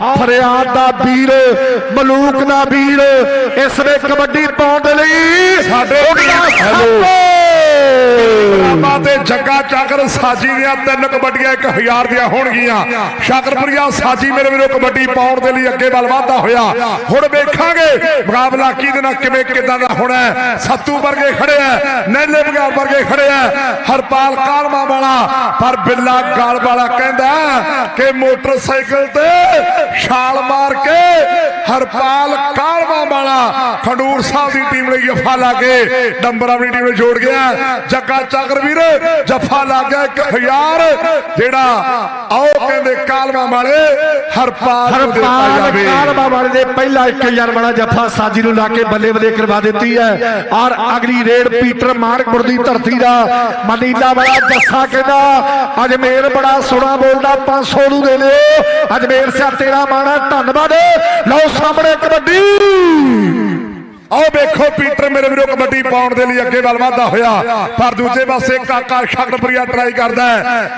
ਫਰਿਆਦ ਦਾ ਵੀਰ ਮਲੂਕ ਦਾ ਵੀਰ ਇਸ ਵੇ ਕਬੱਡੀ ਪਾਉਣ ਦੇ ਲਈ ਸਾਡੇ ਹੈਲੋ। ਤੇ ਜੱਗਾ ਚਾਕਰ ਸਾਜੀ ਦੀਆਂ ਤਿੰਨ ਕਬੱਡੀਆਂ 1000 ਦੀਆਂ ਹੋਣਗੀਆਂ। ਸ਼ਾਕਰਪੁਰੀਆ ਸਾਜੀ ਮੇਰੇ ਵੀਰੋ ਕਬੱਡੀ ਪਾਉਣ ਦੇ ਲਈ ਅੱਗੇ ਵੱਲ ਵਧਦਾ ਹੋਇਆ। ਹੁਣ ਵੇਖਾਂਗੇ ਮੁਕਾਬਲਾ ਕਿਹਦੇ ਨਾਲ ਕਿਵੇਂ ਕਿਦਾਂ ਦਾ ਹੋਣਾ। ਸੱਤੂ ਵਰਗੇ ਖੜੇ ਆ ਨੈਲੇ ਬਗਾਲ ਵਰਗੇ ਖੜੇ ਆ ਹਰਪਾਲ ਕਾਲਮਾ ਵਾਲਾ ਪਰ ਬਿੱਲਾ ਗਾਲ ਵਾਲਾ ਕਹਿੰਦਾ ਕਿ ਮੋਟਰਸਾਈਕਲ ਤੇ ਛਾਲ ਮਾਰ ਕੇ ਹਰਪਾਲ ਕਾਲਮਾ ਵਾਲਾ ਖੰਡੂਰ ਸਾਹਿਬ ਦੀ ਟੀਮ ਲਈ ਜਫਾ ਲਾ ਕੇ ਨੰਬਰ ਆਪਣੀ ਟੀਮ ਨੂੰ ਜੋੜ ਗਿਆ। ਜੱਗਾ ਚੱਕਰ ਵੀਰ ਜਫਾ ਲਾ ਗਿਆ 1000 ਜਿਹੜਾ ਆਓ ਕਹਿੰਦੇ ਕਾਲਮਾ ਵਾਲੇ ਹਰਪਾਲ ਹਰਪਾਲ ਕਾਲਮਾ ਵਾਲੇ ਦੇ ਪਹਿਲਾ 1000 ਵਾਲਾ ਜੱਫਾ ਸਾਜੀ ਨੂੰ ਲਾ ਕੇ ਬੱਲੇ ਬੱਲੇ ਕਰਵਾ ਦਿੱਤੀ ਹੈ। ਔਰ ਅਗਲੀ ਰੇਡ ਪੀਟਰ ਮਾਰਕਪੁਰ ਦੀ ਧਰਤੀ ਦਾ ਮਨੀਲਾ ਵਾਲਾ ਜੱਸਾ ਕਹਿੰਦਾ ਅਜਮੇਰ ਬੜਾ ਸੋਹਣਾ ਬੋਲਦਾ 500 ਨੂੰ ਦੇ ਲਿਓ। ਅਜਮੇਰ ਸਿਆ ਤੇਰਾ ਮਾਣਾ ਧੰਨਵਾਦ। ਲਓ ਸਾਹਮਣੇ ਕਬੱਡੀ। ਆਓ ਵੇਖੋ ਪੀਟਰ ਮੇਰੇ ਵੀਰੋ ਕਬੱਡੀ ਪਾਉਣ ਦੇ ਲਈ ਅੱਗੇ ਵੱਲ ਵਧਦਾ ਹੋਇਆ। ਪਰ ਦੂਜੇ ਪਾਸੇ ਕਾਕਾ ਸ਼ਕਰਪੁਰੀਆ ਟਰਾਈ ਕਰਦਾ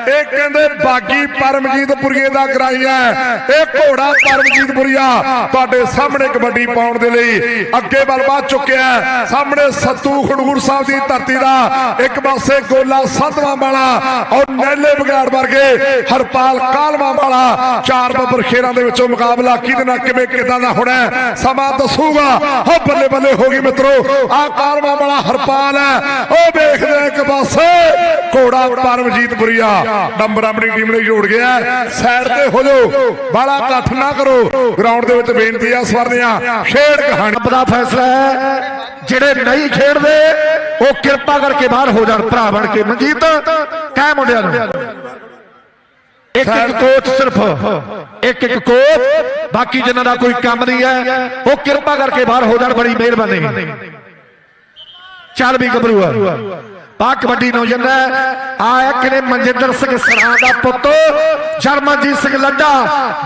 ਇਹ ਕਹਿੰਦੇ ਬਾਗੀ ਪਰਮਜੀਤਪੁਰੀਏ ਦਾ ਕਰਾਈ ਇਹ ਘੋੜਾ ਪਰਮਜੀਤਪੁਰੀਆ ਤੁਹਾਡੇ ਸਾਹਮਣੇ ਕਬੱਡੀ ਪਾਉਣ ਦੇ ਲਈ ਅੱਗੇ ਵੱਲ ਵਧ ਚੁੱਕਿਆ ਸਾਹਮਣੇ ਸੱਤੂ ਖਡੂਰ ਸਾਹਿਬ ਦੀ ਧਰਤੀ ਦਾ ਇੱਕ ਪਾਸੇ ਗੋਲਾ ਸਤਵਾਂ ਵਾਲਾ ਔਰ ਨੈਲੇ ਬਗਾੜ ਵਰਗੇ ਹਰਪਾਲ ਕਾਲਵਾ ਵਾਲਾ ਚਾਰ ਬੱਬਰ ਖੇਰਾਂ ਦੇ ਵਿੱਚੋਂ ਮੁਕਾਬਲਾ ਕਿਹਦੇ ਨਾਲ, ਕਿਵੇਂ, ਕਿਦਾਂ ਦਾ ਹੋਣਾ ਸਮਾਂ ਦੱਸੂਗਾ। ਹੋ ਬੱਲੇ। ਬੱਲੇ ਹੋ ਗਈ ਮਿੱਤਰੋ, ਆ ਕਾਲਵਾ ਵਾਲਾ ਹਰਪਾਲ ਹੈ। ਉਹ ਵੇਖਦੇ ਇੱਕ ਪਾਸੇ, ਘੋੜਾ ਪਰਮਜੀਤਪੁਰੀਆ ਨੰਬਰ ਆਪਣੀ ਟੀਮ ਲਈ ਜੋੜ ਗਿਆ ਸਾਈਡ ਤੇ ਹੋ ਜਾਓ ਬਾਲਾ ਇਕੱਠ ਨਾ ਕਰੋ। ਗਰਾਊਂਡ ਦੇ ਵਿੱਚ ਬੇਨਤੀ ਆ ਦੀਆਂ, ਖੇਡ ਕਹਾਣੀ। ਦਾ ਫੈਸਲਾ ਹੈ, ਜਿਹੜੇ ਨਹੀਂ ਖੇਡਦੇ, ਉਹ ਕਿਰਪਾ ਕਰਕੇ ਬਾਹਰ ਹੋ ਜਾਣ, ਭਰਾ ਬਣ ਕੇ। ਮਨਜੀਤ, ਕਹਿ ਮੁੰਡਿਆਂ ਨੂੰ। ਇੱਕ ਇੱਕ ਕੋਚ ਸਿਰਫ ਇੱਕ ਇੱਕ ਕੋਚ। ਬਾਕੀ ਜਿਨ੍ਹਾਂ ਦਾ ਕੋਈ ਕੰਮ ਨਹੀਂ ਹੈ ਉਹ ਕਿਰਪਾ ਕਰਕੇ ਬਾਹਰ ਹੋ ਜਾਣ ਬੜੀ ਮਿਹਰਬਾਨੀ। ਚੱਲ ਵੀ ਗੱਭਰੂ ਆ ਪਾ ਕਬੱਡੀ ਨੌਜਵਾਨ ਆ ਇੱਕ ਨੇ ਮਨਜਿੰਦਰ ਸਿੰਘ ਸਰਾਂ ਦਾ ਪੁੱਤ ਸ਼ਰਮਨਜੀਤ ਸਿੰਘ ਲੱਡਾ।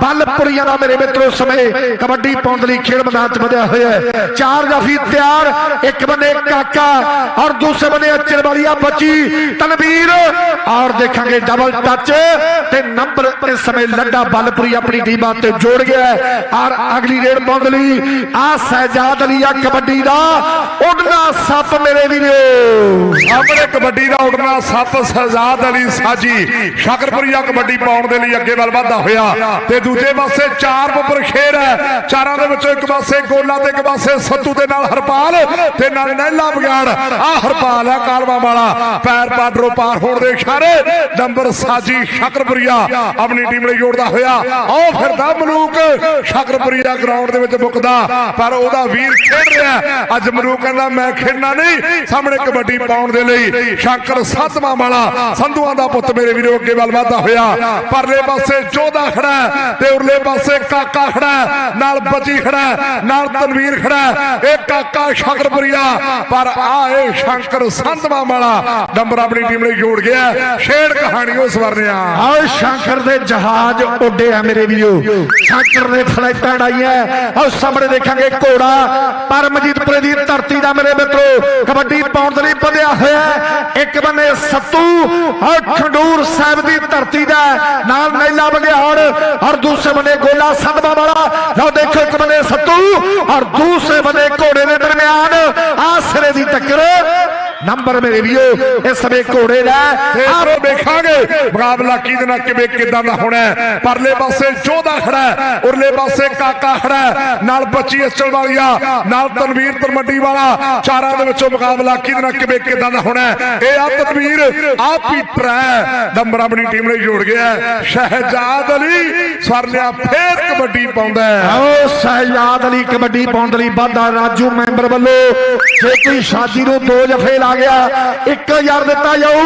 ਬੱਲਪੁਰੀਆਂ ਦਾ ਮੇਰੇ ਮਿੱਤਰੋ ਸਮੇਂ ਕਬੱਡੀ ਪਾਉਣ ਲਈ ਖੇਡ ਮੈਦਾਨ 'ਚ ਵਧਿਆ ਹੋਇਆ ਹੈ। ਚਾਰ ਜਾਫੀ ਤਿਆਰ, ਇੱਕ ਬੰਨੇ ਕਾਕਾ ਔਰ ਦੂਸਰੇ ਬੰਨੇ ਅਚਰ ਵਾਲੀਆ ਬੱਚੀ ਤਨਵੀਰ। ਔਰ ਦੇਖਾਂਗੇ ਡਬਲ ਟੱਚ ਤੇ ਨੰਬਰ ਇਸ ਸਮੇਂ ਲੱਡਾ ਬੱਲਪੁਰੀ ਆਪਣੀ ਟੀਮਾਂ ਤੇ ਜੋੜ ਗਿਆ ਔਰ ਅਗਲੀ ਰੇਡ ਪਾਉਣ ਲਈ ਆ ਸਹਿਜਾਦ ਅਲੀ ਆ ਕਬੱਡੀ ਦਾ। ਉੱਡਣਾ ਸੱਪ ਮੇਰੇ ਵੀਰੋ। ਸਾਹਮਣੇ ਕਬੱਡੀ ਦਾ ਉੱਡਣਾ ਸੱਤ ਸਜ਼ਾਦ ਅਲੀ ਸਾਜੀ। ਸ਼ਕਰਪੁਰੀਆ ਕਬੱਡੀ ਪਾਉਣ ਦੇ ਲਈ ਅੱਗੇ ਵੱਲ ਵਧਦਾ ਹੋਇਆ। ਤੇ ਦੂਜੇ ਪਾਸੇ ਚਾਰ ਬੱਬਰ ਖੇਰ ਹੈ। ਚਾਰਾਂ ਦੇ ਵਿੱਚੋਂ ਇੱਕ ਪਾਸੇ ਗੋਲਾ ਤੇ ਇੱਕ ਪਾਸੇ ਸੱਤੂ ਦੇ ਨਾਲ ਹਰਪਾਲ ਤੇ ਨਾਲ ਨੈਲਾ ਬਗਾੜ ਆ ਹਰਪਾਲ ਹੈ ਕਾਲਵਾ ਵਾਲਾ। ਪੈਰ ਪਾਡਰੋ ਪਾਰ ਹੋਣ ਦੇ ਇਸ਼ਾਰੇ ਨੰਬਰ ਸਾਜੀ ਸ਼ਕਰਪੁਰੀਆ ਆਪਣੀ ਟੀਮ ਲਈ ਜੋੜਦਾ ਹੋਇਆ। ਆਓ ਫਿਰਦਾ ਮਲੂਕ। ਸ਼ਕਰਪੁਰੀਆ ਗਰਾਊਂਡ ਦੇ ਵਿੱਚ ਮੁੱਕਦਾ। ਪਰ ਉਹਦਾ ਵੀਰ ਖੇਡ ਰਿਹਾ। ਅੱਜ ਮਲੂਕ ਕਹਿੰਦਾ, ਮੈਂ ਖੇਡਣਾ ਨਹੀਂ। ਸਾਹਮਣੇ ਕਬੱਡੀ ਪਾਉਣ ਦੇ ਲਈ ਸ਼ੰਕਰ ਸੱਤਵਾਂ ਵਾਲਾ, ਸੰਧੂਆਂ ਦਾ ਪੁੱਤ ਮੇਰੇ ਵੀਰੋ, ਅੱਗੇ ਵੱਲ ਵਧਦਾ ਹੋਇਆ। ਪਰਲੇ ਪਾਸੇ ਜੋਧਾ ਖੜਾ ਤੇ ਉਰਲੇ ਪਾਸੇ ਕਾਕਾ ਖੜਾ ਨਾਲ ਬੱਚੀ ਖੜਾ ਨਾਲ ਤਨਵੀਰ ਖੜਾ ਇਹ ਕਾਕਾ ਸ਼ਕਰਪੁਰੀਆ, ਪਰ ਆ ਇਹ ਸ਼ੰਕਰ ਸੰਧਵਾਂ ਵਾਲਾ ਨੰਬਰ ਆਪਣੀ ਟੀਮ ਲਈ ਜੋੜ ਗਿਆ ਸ਼ੇਰ ਕਹਾਣੀ ਉਹ ਸਵਰਨਿਆ ਆਓ ਸ਼ੰਕਰ ਦੇ ਜਹਾਜ਼ ਉੱਡੇ ਆ ਮੇਰੇ ਵੀਰੋ। ਸ਼ੰਕਰ ਨੇ ਫਲਾਈਟਾਂ ਉਡਾਈਆਂ ਆਓ ਸਾਹਮਣੇ ਦੇਖਾਂਗੇ ਘੋੜਾ। ਪਰਮਜੀਤਪੁਰੇ ਦੀ ਧਰਤੀ ਦਾ ਮੇਰੇ ਮਿੱਤਰੋ, ਕਬੱਡੀ ਪਾਉਣ ਦੇ ਲਈ ਵਧਿਆ ਹੋਇਆ ਹੈ। ਇੱਕ ਬੰਨੇ ਸੱਤੂ ਔਰ ਖੰਡੂਰ ਸਾਹਿਬ ਦੀ ਧਰਤੀ ਦਾ ਨਾਲ ਨੈਲਾ ਬਗਿਆੜ ਔਰ ਦੂਸਰੇ ਬੰਨੇ ਗੋਲਾ ਸੰਧਵਾ ਵਾਲਾ। ਲਓ ਦੇਖੋ ਇੱਕ ਬੰਨੇ ਸੱਤੂ ਔਰ ਦੂਸਰੇ ਬੰਨੇ ਘੋੜੇ ਦੇ ਦਰਮਿਆਨ। ਆਸਰੇ ਦੀ ਟੱਕਰ। ਨੰਬਰ ਮੇਰੇ ਵੀਰੋ ਇਸ ਸਮੇਂ ਘੋੜੇ ਦਾ ਤੇ ਆਹ ਇਧਰੋਂ ਵੇਖਾਂਗੇ ਮੁਕਾਬਲਾ ਕਿਹਦੇ ਨਾਲ ਕਿਵੇਂ ਕਿਦਾਂ ਦਾ ਹੋਣਾ ਹੈ। ਪਰਲੇ ਪਾਸੇ ਜੋਧਾ ਖੜਾ ਹੈ, ਉਰਲੇ ਪਾਸੇ ਕਾਕਾ ਖੜਾ ਹੈ, ਨਾਲ ਬੱਚੀ ਅਸਲ ਵਾਲੀਆ ਨਾਲ ਤਨਵੀਰ ਤਰਮੱਡੀ ਵਾਲਾ ਚਾਰਾਂ ਦੇ ਵਿੱਚੋਂ ਮੁਕਾਬਲਾ ਕਿਹਦੇ ਨਾਲ ਕਿਵੇਂ ਕਿਦਾਂ ਦਾ ਹੋਣਾ ਹੈ। ਇਹ ਆ ਤਨਵੀਰ ਆ ਪੀਟਰ ਹੈ ਨੰਬਰ ਆਪਣੀ ਟੀਮ ਲਈ ਜੋੜ ਗਿਆ ਹੈ। ਸ਼ਹਿਜਾਦ ਅਲੀ ਸਵਰਨਿਆ ਫੇਰ ਕਬੱਡੀ ਪਾਉਂਦਾ ਹੈ ਆਓ ਸਹਿਜਾਦ ਅਲੀ ਕਬੱਡੀ ਪਾਉਣ ਦੇ ਲਈ ਵਾਧਾ ਰਾਜੂ ਮੈਂਬਰ ਵੱਲੋਂ ਜੇ ਕੋਈ ਸਾਜੀ ਨੂੰ ਦੋ ਜਫੇ ਲਾ ਗਿਆ। 1000 ਦਿੱਤਾ ਜਾਊ।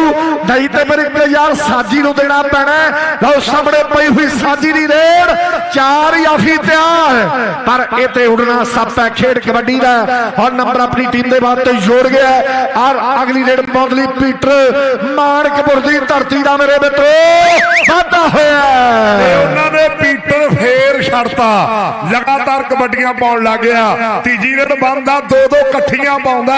ਨਹੀਂ ਤੇ ਫਿਰ 1000 ਸਾਜੀ ਨੂੰ ਦੇਣਾ ਪੈਣਾ ਲਓ ਸਾਹਮਣੇ ਪਈ ਹੋਈ ਸਾਜੀ ਦੀ ਰੇਡ। ਚਾਰ ਯਾਫੀ ਤਿਆਰ। ਪਰ ਇਹ ਤੇ ਉਡਣਾ ਸੱਪ ਹੈ। ਖੇਡ ਕਬੱਡੀ ਦਾ ਔਰ ਨੰਬਰ ਆਪਣੀ ਟੀਮ ਦੇ ਬਾਅਦ ਜੋੜ ਗਿਆ ਔਰ ਅਗਲੀ ਰੇਡ ਪਾਉਣ ਲਈ ਪੀਟਰ ਮਾਨਕਪੁਰ ਦੀ ਧਰਤੀ ਦਾ ਮੇਰੇ ਮਿੱਤਰੋ, ਵਾਧਾ ਹੋਇਆ ਤੇ ਉਹਨਾਂ ਨੇ ਪੀਟਰ ਫੇਰ ਛੱਡਤਾ। ਲਗਾਤਾਰ ਕਬੱਡੀਆਂ ਪਾਉਣ ਲੱਗ ਗਿਆ। ਤੀਜੀ ਰੇਡ ਬੰਦਾ ਦੋ ਦੋ ਇਕੱਠੀਆਂ ਪਾਉਂਦਾ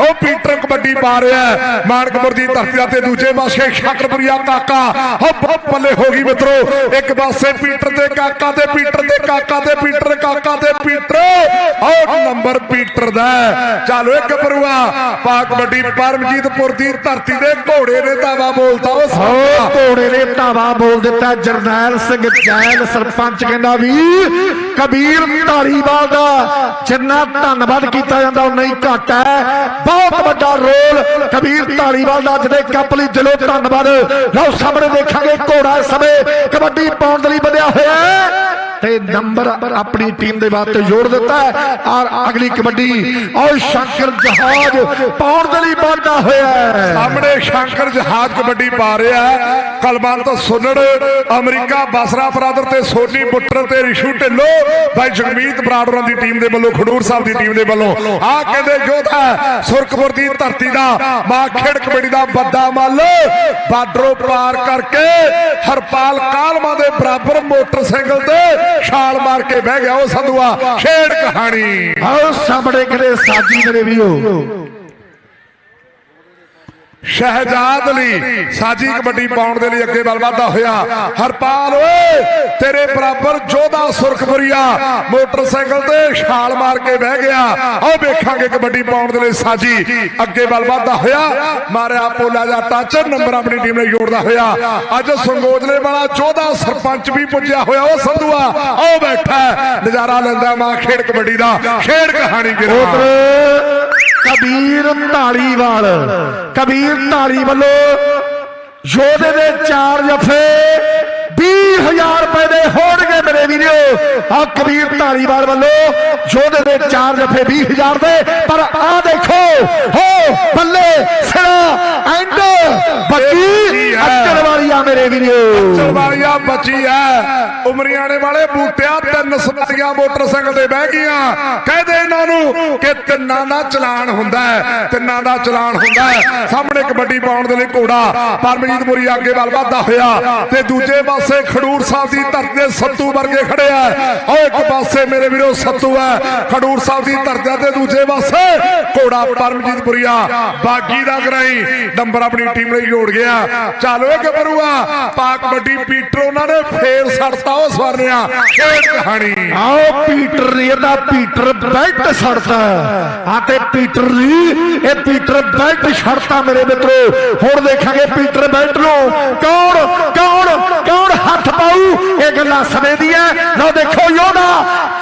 ਉਹ ਪੀਟਰ ਕਬੱਡੀ ਕਬੱਡੀ ਪਾ ਰਿਹਾ। ਮਾਨਕਪੁਰ ਦੀ ਧਰਤੀ ਤੇ ਦੂਜੇ ਪਾਸੇ ਸ਼ਾਕਰਪੁਰੀਆ ਕਾਕਾ। ਹੋ ਬੱਲੇ ਹੋ ਗਈ ਮਿੱਤਰੋ। ਇੱਕ ਪਾਸੇ ਪੀਟਰ ਤੇ ਕਾਕਾ ਤੇ ਪੀਟਰ ਤੇ ਕਾਕਾ ਤੇ ਪੀਟਰ ਕਾਕਾ ਤੇ ਪੀਟਰ। ਆਹ ਨੰਬਰ ਪੀਟਰ ਦਾ। ਚੱਲ ਓਏ ਗੱਭਰੂਆ ਪਾ ਕਬੱਡੀ ਪਰਮਜੀਤਪੁਰ ਦੀ ਧਰਤੀ ਦੇ ਘੋੜੇ ਨੇ ਦਾਵਾ ਬੋਲਤਾ ਉਹ ਸਾਹਮਣੇ ਘੋੜੇ ਨੇ ਧਾਵਾ ਬੋਲ ਦਿੱਤਾ। ਜਰਨੈਲ ਸਿੰਘ ਜੈਨ ਸਰਪੰਚ ਕਹਿੰਦਾ ਵੀ ਕਬੀਰ ਧਾਰੀਵਾਲ ਦਾ ਜਿੰਨਾ ਧੰਨਵਾਦ ਕੀਤਾ ਜਾਂਦਾ ਉਹ ਨਹੀਂ ਘੱਟ ਹੈ। ਬਹੁਤ ਵੱਡਾ ਰੋਲ ਕਬੀਰ ਧਾਰੀਵਾਲ ਦਾ ਅੱਜ ਦੇ ਕੱਪ ਲਈ ਦਿਲੋਂ ਧੰਨਵਾਦ। ਲਓ ਸਾਹਮਣੇ ਦੇਖਾਂਗੇ ਘੋੜਾ ਸਮੇਂ ਕਬੱਡੀ ਪਾਉਣ ਦੇ ਲਈ ਵਧਿਆ ਹੋਇਆ ਤੇ ਨੰਬਰ ਆਪਣੀ ਟੀਮ ਦੇ ਵਾਸਤੇ ਜੋੜ ਦਿੱਤਾ ਹੈ ਔਰ ਅਗਲੀ ਕਬੱਡੀ ਔਰ ਸ਼ੰਕਰ ਜਹਾਜ਼ ਪਾਉਣ ਦੇ ਲਈ ਵਾਧਾ ਹੋਇਆ ਹੈ। ਸਾਹਮਣੇ ਸ਼ੰਕਰ ਜਹਾਜ਼ ਕਬੱਡੀ ਪਾ ਰਿਹਾ ਹੈ। ਕਲਵੰਤ ਸੁਨੜ ਅਮਰੀਕਾ ਬਸਰਾ ਬਰਾਦਰ ਤੇ ਸੋਨੀ ਪੁੱਟਰ ਤੇ ਰਿਸ਼ੂ ਢਿੱਲੋਂ, ਭਾਈ ਜਗਮੀਤ ਬਰਾੜਰਾਂ ਦੀ ਟੀਮ ਦੇ ਵੱਲੋਂ, ਖਡੂਰ ਸਾਹਿਬ ਦੀ ਟੀਮ ਦੇ ਵੱਲੋਂ। ਆ ਕਹਿੰਦੇ ਯੋਧਾ ਸੁਰਖਪੁਰ ਦੀ ਧਰਤੀ ਦਾ ਮਾਂ ਖੇਡ ਕਬੱਡੀ ਦਾ ਵੱਡਾ ਮੱਲ। ਬਾਰਡਰੋਂ ਪਾਰ ਕਰਕੇ ਹਰਪਾਲ ਕਾਲਮਾ ਦੇ ਬਰਾਬਰ ਮੋਟਰਸਾਈਕਲ ਤੇ ਛਾਲ ਮਾਰ ਕੇ ਬਹਿ ਗਿਆ ਉਹ ਸੰਧੂਆ, ਛੇੜ ਕਹਾਣੀ। ਆਓ ਸਾਹਮਣੇ ਕਿਹੜੇ ਸਾਜੀ ਮੇਰੇ ਵੀਰੋ। ਸ਼ਹਿਜਾਦ ਅਲੀ ਸਾਜੀ ਕਬੱਡੀ ਪਾਉਣ ਦੇ ਲਈ ਅੱਗੇ ਵੱਲ ਵਧਦਾ ਹੋਇਆ। ਹਰਪਾਲ, ਓਏ, ਤੇਰੇ ਬਰਾਬਰ ਜੋਧਾ ਸੁਰਖਪੁਰੀਆ ਮੋਟਰਸਾਈਕਲ ਤੇ ਛਾਲ ਮਾਰ ਕੇ ਬਹਿ ਗਿਆ। ਆਓ ਵੇਖਾਂਗੇ ਕਬੱਡੀ ਪਾਉਣ ਦੇ ਲਈ ਸਾਜੀ ਅੱਗੇ ਵੱਲ ਵਧਦਾ ਹੋਇਆ। ਮਾਰਿਆ ਪੋਲਾ ਜਾ ਟੱਚ, ਨੰਬਰ ਆਪਣੀ ਟੀਮ ਨੇ ਜੋੜਦਾ ਹੋਇਆ। ਅੱਜ ਸੰਗੋਜਲੇ ਵਾਲਾ ਜੋਧਾ ਸਰਪੰਚ ਵੀ ਪੁੱਜਿਆ ਹੋਇਆ, ਉਹ ਸੰਧੂਆ, ਆਓ ਬੈਠਾ ਨਜ਼ਾਰਾ ਲੈਂਦਾ ਮਾਂ ਖੇਡ ਕਬੱਡੀ ਦਾ। ਖੇਡ ਕਹਾਣੀ ਗਿਰਵਾ ਕਬੀਰ ਢਾਲੀਵਾਲ ਕਬੀਰ ਢਾਲੀ ਵੱਲੋਂ ਯੋਧੇ ਦੇ ਚਾਰ ਜਫੇ 20000 ਰੁਪਏ ਦੇ ਹੋਣਗੇ ਮੇਰੇ ਵੀਰੋ। ਆ ਕਬੀਰ ਢਾਲੀਵਾਲ ਵੱਲੋਂ ਯੋਧੇ ਦੇ ਚਾਰ ਜਫੇ 20000 ਦੇ, ਪਰ ਆ ਦੇਖੋ, ਹੋ, ਬੱਲੇ ਸਿਰਾ ਐਂਡ ਬੱਕੀ ਅੱਕਰ ਮੇਰੇ ਵੀਰੋ। ਚਲਵਾਲੀਆ ਬੱਚੀ ਐ। ਉਮਰੀਆਣੇ ਵਾਲੇ ਬੂਟਿਆ ਤਿੰਨ ਸਵਾਰੀਆਂ ਮੋਟਰਸਾਈਕਲ ਤੇ ਬਹਿ ਗਈਆਂ। ਕਹਦੇ ਇਹਨਾਂ ਨੂੰ ਕਿ ਤਿੰਨਾਂ ਦਾ ਚਲਾਨ ਹੁੰਦਾ ਹੈ ਤਿੰਨਾਂ ਦਾ ਚਲਾਨ ਹੁੰਦਾ ਹੈ ਸਾਹਮਣੇ ਕਬੱਡੀ ਪਾਉਣ ਦੇ ਲਈ ਘੋੜਾ ਪਰਮਜੀਤਪੁਰੀ ਅੱਗੇ ਵੱਲ ਵਧਦਾ ਹੋਇਆ ਤੇ ਦੂਜੇ ਪਾਸੇ ਖਡੂਰ ਸਾਹਿਬ ਦੀ ਧਰਤੀ ਦੇ ਸੱਤੂ ਵਰਗੇ ਖੜੇ ਆ ਇੱਕ ਪਾਸੇ ਮੇਰੇ ਵੀਰੋ ਸੱਤੂ ਹੈ। ਖਡੂਰ ਸਾਹਿਬ ਦੀ ਧਰਤੀ ਤੇ ਦੂਜੇ ਪਾਸੇ। ਘੋੜਾ ਪਰਮਜੀਤ ਪਰਮਜੀਤਪੁਰੀਆ, ਬਾਗੀ ਦਾ ਗਰਾਈ। ਨੰਬਰ ਆਪਣੀ ਟੀਮ ਲਈ ਜੋੜ ਗਿਆ। ਚੱਲ ਓਏ ਗੱਭਰੂਆ ਪਾ ਕਬੱਡੀ ਪੀਟਰ ਉਹਨਾਂ ਨੇ ਫੇਰ ਸੜਤਾ, ਉਹ ਸਵਰਨਿਆ। ਖੇਡ ਕਹਾਣੀ। ਆਓ, ਪੀਟਰ ਨੇ ਇਹਦਾ ਪੀਟਰ ਬੈਲਟ ਛੱਡਤਾ ਆ ਤੇ ਪੀਟਰ ਨੇ ਇਹ ਪੀਟਰ ਬੈਲਟ ਛੱਡਤਾ ਮੇਰੇ ਮਿੱਤਰੋ। ਹੁਣ ਦੇਖਾਂਗੇ ਪੀਟਰ ਬੈਲਟ ਨੂੰ। ਕੌਣ ਕੌਣ ਕੌਣ ਹੱਥ ਪਾਊ? ਇਹ ਗੱਲਾਂ ਸਮੇਂ ਦੀਆਂ ਲਓ ਦੇਖੋ ਯੋਧਾ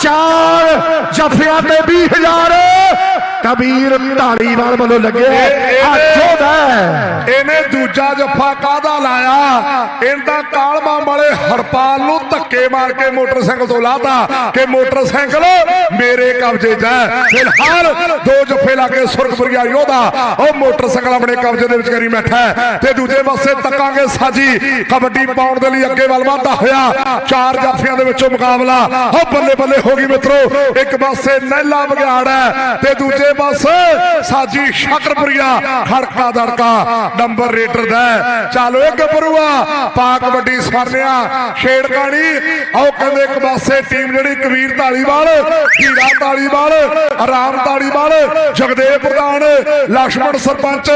ਚਾਰ ਜਫਿਆਂ ਤੇ 20000 ਕਬੀਰ ਢਾਲੀਵਾਲ ਵੱਲੋਂ ਲੱਗਿਆ ਆ। ਯੋਧਾ ਇਹਨੇ ਦੂਜਾ ਜੱਫਾ ਕਾਦਾ ਲਾਇਆ, ਇਹਦਾ ਕਾਲਮਾ ਵਾਲੇ ਹਰਪਾਲ ਨੂੰ ਧੱਕੇ ਮਾਰ ਕੇ ਮੋਟਰਸਾਈਕਲ ਤੋਂ ਲਾਤਾ ਕਿ ਮੋਟਰਸਾਈਕਲ ਮੇਰੇ ਕਬਜ਼ੇ 'ਚ ਹੈ। ਫਿਲਹਾਲ ਦੋ ਜੱਫੇ ਲਾ ਕੇ ਸੁਰਖਪੁਰੀਆ ਯੋਧਾ। ਉਹ ਮੋਟਰਸਾਈਕਲ ਆਪਣੇ ਕਬਜ਼ੇ ਦੇ ਵਿੱਚ ਕਰੀ ਬੈਠਾ ਤੇ ਦੂਜੇ ਪਾਸੇ ਤੱਕਾਂਗੇ ਸਾਜੀ। ਕਬੱਡੀ ਪਾਉਣ ਦੇ ਲਈ ਅੱਗੇ ਵੱਲ ਵਧਦਾ ਹੋਇਆ। ਚਾਰ ਜਾਫੀਆਂ ਦੇ ਵਿੱਚੋਂ ਮੁਕਾਬਲਾ। ਉਹ ਬੱਲੇ ਬੱਲੇ ਹੋ ਗਈ ਮਿੱਤਰੋ। ਇੱਕ ਪਾਸੇ ਨੈਲਾ ਬਗਿਆੜ ਹੈ ਤੇ ਦੂਜੇ ਬੱਸ ਸਾਜੀ ਸ਼ਕਰਪੁਰੀਆ, ਖੜਕਾ ਦੜਕਾ ਨੰਬਰ ਰੇਟਰ ਦਾ ਚੱਲ ਓਏ ਗੱਭਰੂਆ, ਪਾਕ ਵੱਡੀ ਸਰਨਿਆ ਛੇੜਕਾਣੀ। ਆਓ ਕਹਿੰਦੇ ਇੱਕ ਪਾਸੇ ਟੀਮ ਜਿਹੜੀ ਕਬੀਰ ਢਾਲੀਵਾਲ ਹੀਰਾ ਢਾਲੀਵਾਲ ਆਰਾਮ ਢਾਲੀਵਾਲ ਜਗਦੇਵ ਪ੍ਰਧਾਨ ਲਕਸ਼ਮਣ ਸਰਪੰਚ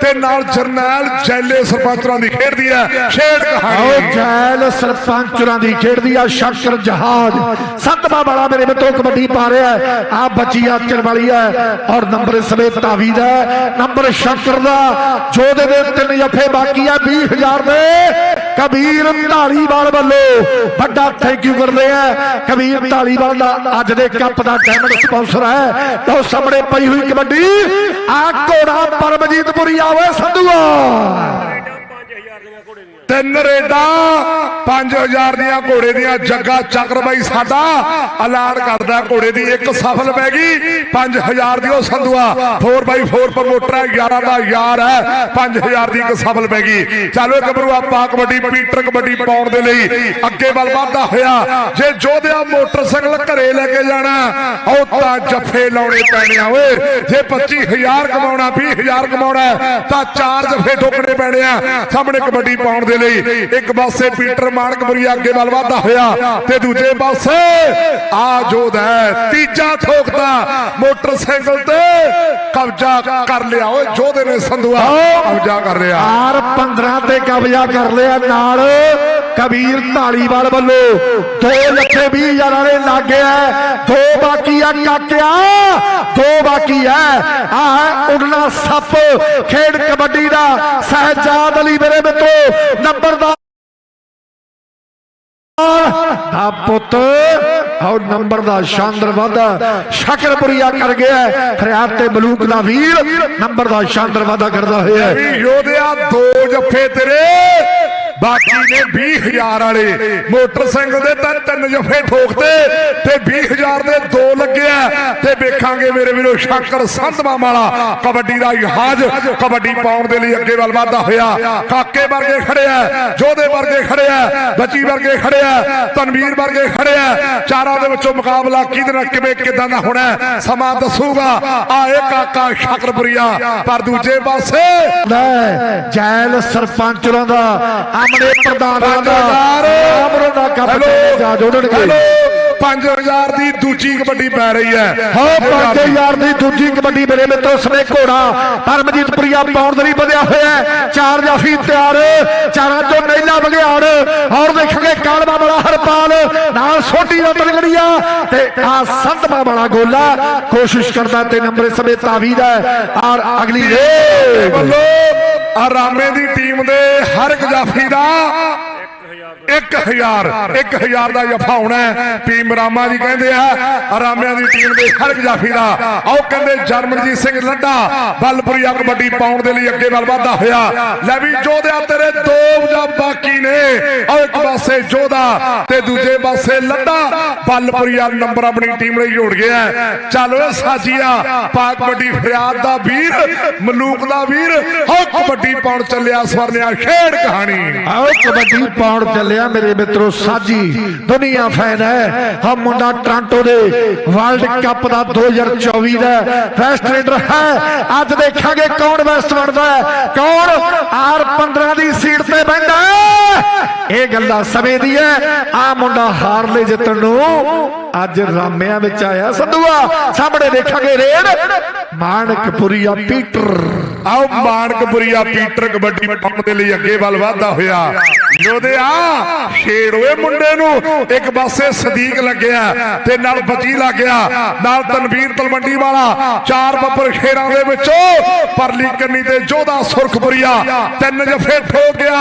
ਤੇ ਨਾਲ ਜਰਨੈਲ ਜੈਲੇ ਸਰਪੰਚਾਂ ਦੀ ਖੇਡਦੀ ਹੈ। ਛੇੜ ਕਹਾਣੀ। ਆਓ ਜੈਲ ਸਰਪੰਚਾਂ ਦੀ ਖੇਡਦੀ ਆ, ਸ਼ਕਰ ਜਹਾਜ਼। ਸੱਤਵਾਂ ਬੜਾ ਮੇਰੇ ਮਿੱਤਰੋ ਕਬੱਡੀ ਪਾ ਰਿਹਾ ਆ ਬੱਚੀ ਆਚਰ ਵਾਲੀ ਹੈ। ਔਰ ਨੰਬਰ ਇਸ ਵੇ ਧਾਵੀ ਦਾ ਨੰਬਰ ਸ਼ੰਕਰ ਦਾ ਜੋਦੇ ਦੇ ਤਿੰਨ ਜੱਫੇ ਬਾਕੀ ਆ 20000 ਦੇ। ਕਬੀਰ ਢਾਲੀਵਾਲ ਵੱਲੋਂ ਵੱਡਾ ਥੈਂਕ ਯੂ ਕਰਦੇ ਆ। ਕਬੀਰ ਢਾਲੀਵਾਲ ਦਾ ਅੱਜ ਦੇ ਕੱਪ ਦਾ ਡਾਇਮੰਡ ਸਪਾਂਸਰ ਹੈ। ਤਾਂ ਸਾਹਮਣੇ ਪਈ ਹੋਈ ਕਬੱਡੀ। ਆ ਘੋੜਾ ਪਰਮਜੀਤਪੁਰੀ ਆਵੇ, ਸੰਧੂਆ। ਤਿੰਨ ਰੇਡਾਂ 5000 ਦੀਆਂ ਘੋੜੇ ਦੀਆਂ ਜੱਗਾ ਚੱਕਰ ਬਾਈ ਸਾਡਾ ਐਲਾਨ ਕਰਦਾ ਘੋੜੇ ਦੀ ਇੱਕ ਸਫਲ ਪੈ ਗਈ 5000 ਦੀ ਉਹ ਸੰਧੂਆ 4x4 ਪ੍ਰਮੋਟਰ ਹੈ 11 ਦਾ ਯਾਰ ਹੈ 5000 ਦੀ ਇੱਕ ਸਫਲ ਪੈ ਗਈ। ਚਲੋ ਗੱਭਰੂ ਆਪਾਂ ਕਬੱਡੀ, ਪੀਟਰ ਕਬੱਡੀ ਪਾਉਣ ਦੇ ਲਈ ਅੱਗੇ ਵੱਲ ਵਧਦਾ ਹੋਇਆ। ਜੇ ਜੋਧਿਆ ਮੋਟਰਸਾਈਕਲ ਘਰੇ ਲੈ ਕੇ ਜਾਣਾ, ਉਹ ਤਾਂ ਜੱਫੇ ਲਾਉਣੇ ਪੈਣੇ ਆ ਓਏ। ਜੇ 25000 ਕਮਾਉਣਾ 20000 ਕਮਾਉਣਾ, ਤਾਂ ਚਾਰ ਜੱਫੇ ਠੋਕਣੇ ਪੈਣੇ ਆ। ਸਾਹਮਣੇ ਕਬੱਡੀ ਪਾਉਣ ਦੇ ਲਈ। ਇੱਕ ਪਾਸੇ ਪੀਟਰ ਮਾਨਕਪੁਰੀ ਅੱਗੇ ਵੱਲ ਵਧਦਾ ਹੋਇਆ ਤੇ ਦੂਜੇ ਪਾਸੇ ਆ ਜੋਦਾ ਹੈ, ਤੀਜਾ ਠੋਕਦਾ ਮੋਟਰਸਾਈਕਲ ਤੇ ਕਬਜ਼ਾ ਕਰ ਲਿਆ। ਓਏ ਜੋਧੇ ਨੇ ਸੰਧੂਆ ਕਬਜ਼ਾ ਕਰ ਲਿਆ। ਆਰ 15 ਤੇ ਕਬਜ਼ਾ ਕਰ ਲਿਆ ਨਾਲ ਕਬੀਰ ਢਾਲੀਵਾਲ ਵੱਲੋਂ। ਦੋ ਲੱਖੇ 20 ਹਜ਼ਾਰ ਵਾਲੇ ਲੱਗਿਆ ਦੋ ਬਾਕੀ ਆ ਕਾਕਿਆ ਦੋ ਬਾਕੀ ਆ। ਆ ਉਡਣਾ ਸੱਪ ਖੇਡ ਕਬੱਡੀ ਦਾ। ਸਹਿਜਾਦ ਅਲੀ ਮੇਰੇ ਮਿੱਤਰੋ ਨੰਬਰਦਾਰ। ਦਾ ਪੁੱਤ ਔਰ ਨੰਬਰ ਦਾ ਸ਼ਾਨਦਰ ਵਾਧਾ। ਸ਼ਕਰਪੁਰੀਆ ਕਰ ਗਿਆ ਫਰਿਆਦ ਤੇ ਬਲੂਕ ਦਾ ਵੀਰ ਨੰਬਰ ਦਾ ਸ਼ਾਨਦਾਰ ਵਾਧਾ ਕਰਦਾ ਹੋਇਆ ਯੋਧਿਆ, ਦੋ ਜੱਫੇ ਤੇਰੇ। ਬਾਕੀ ਨੇ 20000 ਵਾਲੇ। ਮੋਟਰਸਾਈਕਲ ਦੇ ਤਾਂ ਤਿੰਨ ਜੱਫੇ ਠੋਕਦੇ ਤੇ 20000 ਦੇ ਦੋ ਲੱਗਿਆ ਤੇ ਵੇਖਾਂਗੇ ਮੇਰੇ ਵੀਰੋ ਸ਼ੰਕਰ ਸੰਧਵਾ ਵਾਲਾ। ਕਬੱਡੀ ਦਾ ਜਹਾਜ਼ ਕਬੱਡੀ ਪਾਉਣ ਦੇ ਲਈ ਅੱਗੇ ਵੱਲ ਵਧਦਾ ਹੋਇਆ। ਕਾਕੇ ਵਰਗੇ ਖੜਿਆ ਜੋਧੇ ਵਰਗੇ ਖੜਿਆ ਬੱਚੀ ਵਰਗੇ ਖੜਿਆ ਤਨਵੀਰ ਵਰਗੇ ਖੜਿਆ ਚਾਰਾਂ ਦੇ ਵਿੱਚੋਂ ਮੁਕਾਬਲਾ ਕਿਹਦੇ ਨਾਲ, ਕਿਵੇਂ, ਕਿਦਾਂ ਦਾ ਹੋਣਾ ਸਮਾਂ ਦੱਸੂਗਾ। ਆਏ ਕਾਕਾ ਸ਼ਕਰਪੁਰੀਆ, ਪਰ ਦੂਜੇ ਪਾਸੇ ਲੈ, ਜੈਲ ਸਰਪੰਚਰਾਂ ਦਾ। ਆਮਣੇ ਪ੍ਰਧਾਨਾਂ ਦਾ ਆਮਰਾਂ ਦਾ ਕੱਪ ਹੈਲੋ ਜਾ ਜੋੜਨਗੇ ਹੈਲੋ 5000 ਦੀ ਦੂਜੀ ਕਬੱਡੀ ਪੈ ਰਹੀ ਹੈ। ਹਾਂ 5000 ਦੀ। ਦੂਜੀ ਕਬੱਡੀ ਮੇਰੇ ਮਿੱਤਰੋ ਸਨੇ ਘੋੜਾ ਪਰਮਜੀਤ ਪ੍ਰਿਆ ਪਾਉਣ ਲਈ ਵਧਿਆ ਹੋਇਆ ਹੈ। ਚਾਰ ਜਾਫੀ ਤਿਆਰ ਚਾਰਾਂ ਚੋਂ ਨੈਲਾ ਬਗਿਆੜ ਔਰ ਦੇਖਾਂਗੇ ਕਾਲਵਾ ਵਾਲਾ ਹਰਪਾਲ। ਨਾਲ ਛੋਟੀ ਦਾ ਤਲਗੜੀਆ ਤੇ ਆ ਸੰਧਮਾ ਵਾਲਾ ਗੋਲਾ। ਕੋਸ਼ਿਸ਼ ਕਰਦਾ ਤੇ ਨੰਬਰ ਸਮੇਤ ਤਾਵੀਦ ਹੈ। ਔਰ ਅਗਲੀ ਰੇ ਵੱਲੋਂ ਆਰਾਮੇ ਦੀ ਟੀਮ ਦੇ ਹਰ ਇੱਕ ਜਾਫੀ ਦਾ 1000 1000 ਦਾ ਜਫਾ ਹੋਣਾ ਟੀਮ ਰਾਮਾ ਜੀ ਕਹਿੰਦੇ ਆ ਆਰਾਮਿਆਂ ਦੀ ਟੀਮ ਦੇ ਹਰ ਇੱਕ ਜਾਫੀ ਦਾ। ਆਓ ਕਹਿੰਦੇ ਜਰਮਨਜੀਤ ਸਿੰਘ ਲੱਡਾ ਬਲਪੁਰੀਆ ਕਬੱਡੀ ਪਾਉਣ ਦੇ ਲਈ ਅੱਗੇ ਵੱਲ ਵਾਧਾ ਹੋਇਆ। ਲੈ ਵੀ ਜੋਧਿਆ ਤੇਰੇ ਦੋ ਜਾਂ ਬਾਕੀ ਨੇ। ਆਓ ਇੱਕ ਪਾਸੇ ਜੋਧਾ ਤੇ ਦੂਜੇ ਪਾਸੇ ਲੱਡਾ। ਬਲਪੁਰੀਆ ਨੰਬਰ ਆਪਣੀ ਟੀਮ ਲਈ ਜੋੜ ਗਿਆ ਚੱਲ ਓਏ ਸਾਜੀਆ ਪਾਕ ਕਬੱਡੀ ਫਰਿਆਦ ਦਾ ਵੀਰ, ਮਲੂਕ ਦਾ ਵੀਰ। ਹੋ ਕਬੱਡੀ ਪਾਉਣ ਚੱਲਿਆ ਸਵਰਨਿਆ ਖੇਡ ਕਹਾਣੀ। ਆਓ ਕਬੱਡੀ ਪਾਉਣ ਚੱਲਿਆ ਮੇਰੇ ਮਿੱਤਰੋ, ਸਾਜੀ ਦੁਨੀਆ ਫੈਨ ਹੈ। ਹਾਂ ਮੁੰਡਾ ਟ੍ਰਾਂਟੋ ਦੇ ਵਰਲਡ ਕੱਪ ਦਾ 2024 ਦਾ ਵੈਸਟ ਰੇਡਰ ਹੈ। ਅੱਜ ਦੇਖਾਂਗੇ ਕੌਣ ਵੈਸਟ ਬਣਦਾ ਹੈ। ਕੌਣ ਆਰ 15 ਦੀ ਸੀਟ ਤੇ ਬੈਠਾ ਇਹ ਗੱਲਾਂ ਸਮੇਂ ਦੀ ਹੈ। ਆ ਮੁੰਡਾ ਹਾਰਲੇ ਜਿੱਤਣ ਨੂੰ ਅੱਜ ਰਾਮਿਆਂ ਵਿੱਚ ਆਇਆ। ਸੰਧੂਆ, ਸਾਹਮਣੇ ਦੇਖਾਂਗੇ ਰੇਡ। ਮਾਨਕਪੁਰੀਆ ਪੀਟਰ ਆਓ ਮਾਨਕਪੁਰੀਆ ਪੀਟਰ ਕਬੱਡੀ ਪਾਉਣ ਦੇ ਲਈ ਅੱਗੇ ਵੱਲ ਵਧਦਾ ਹੋਇਆ। ਯੋਧਿਆ ਛੇੜ ਓਏ ਮੁੰਡੇ ਨੂੰ। ਇੱਕ ਪਾਸੇ ਸਦੀਕ ਲੱਗਿਆ ਤੇ ਨਾਲ ਬਚੀ ਲੱਗਿਆ। ਨਾਲ ਤਨਵੀਰ ਤਲਵੰਡੀ ਵਾਲਾ ਚਾਰ ਬੱਬਰ ਖੇਰਾਂ ਦੇ ਵਿੱਚੋਂ ਪਰਲੀ ਕੰਨੀ ਤੇ ਜੋਧਾ ਸੁਰਖਪੁਰੀਆ ਤਿੰਨ ਜਫੇ ਠੋਕ ਗਿਆ।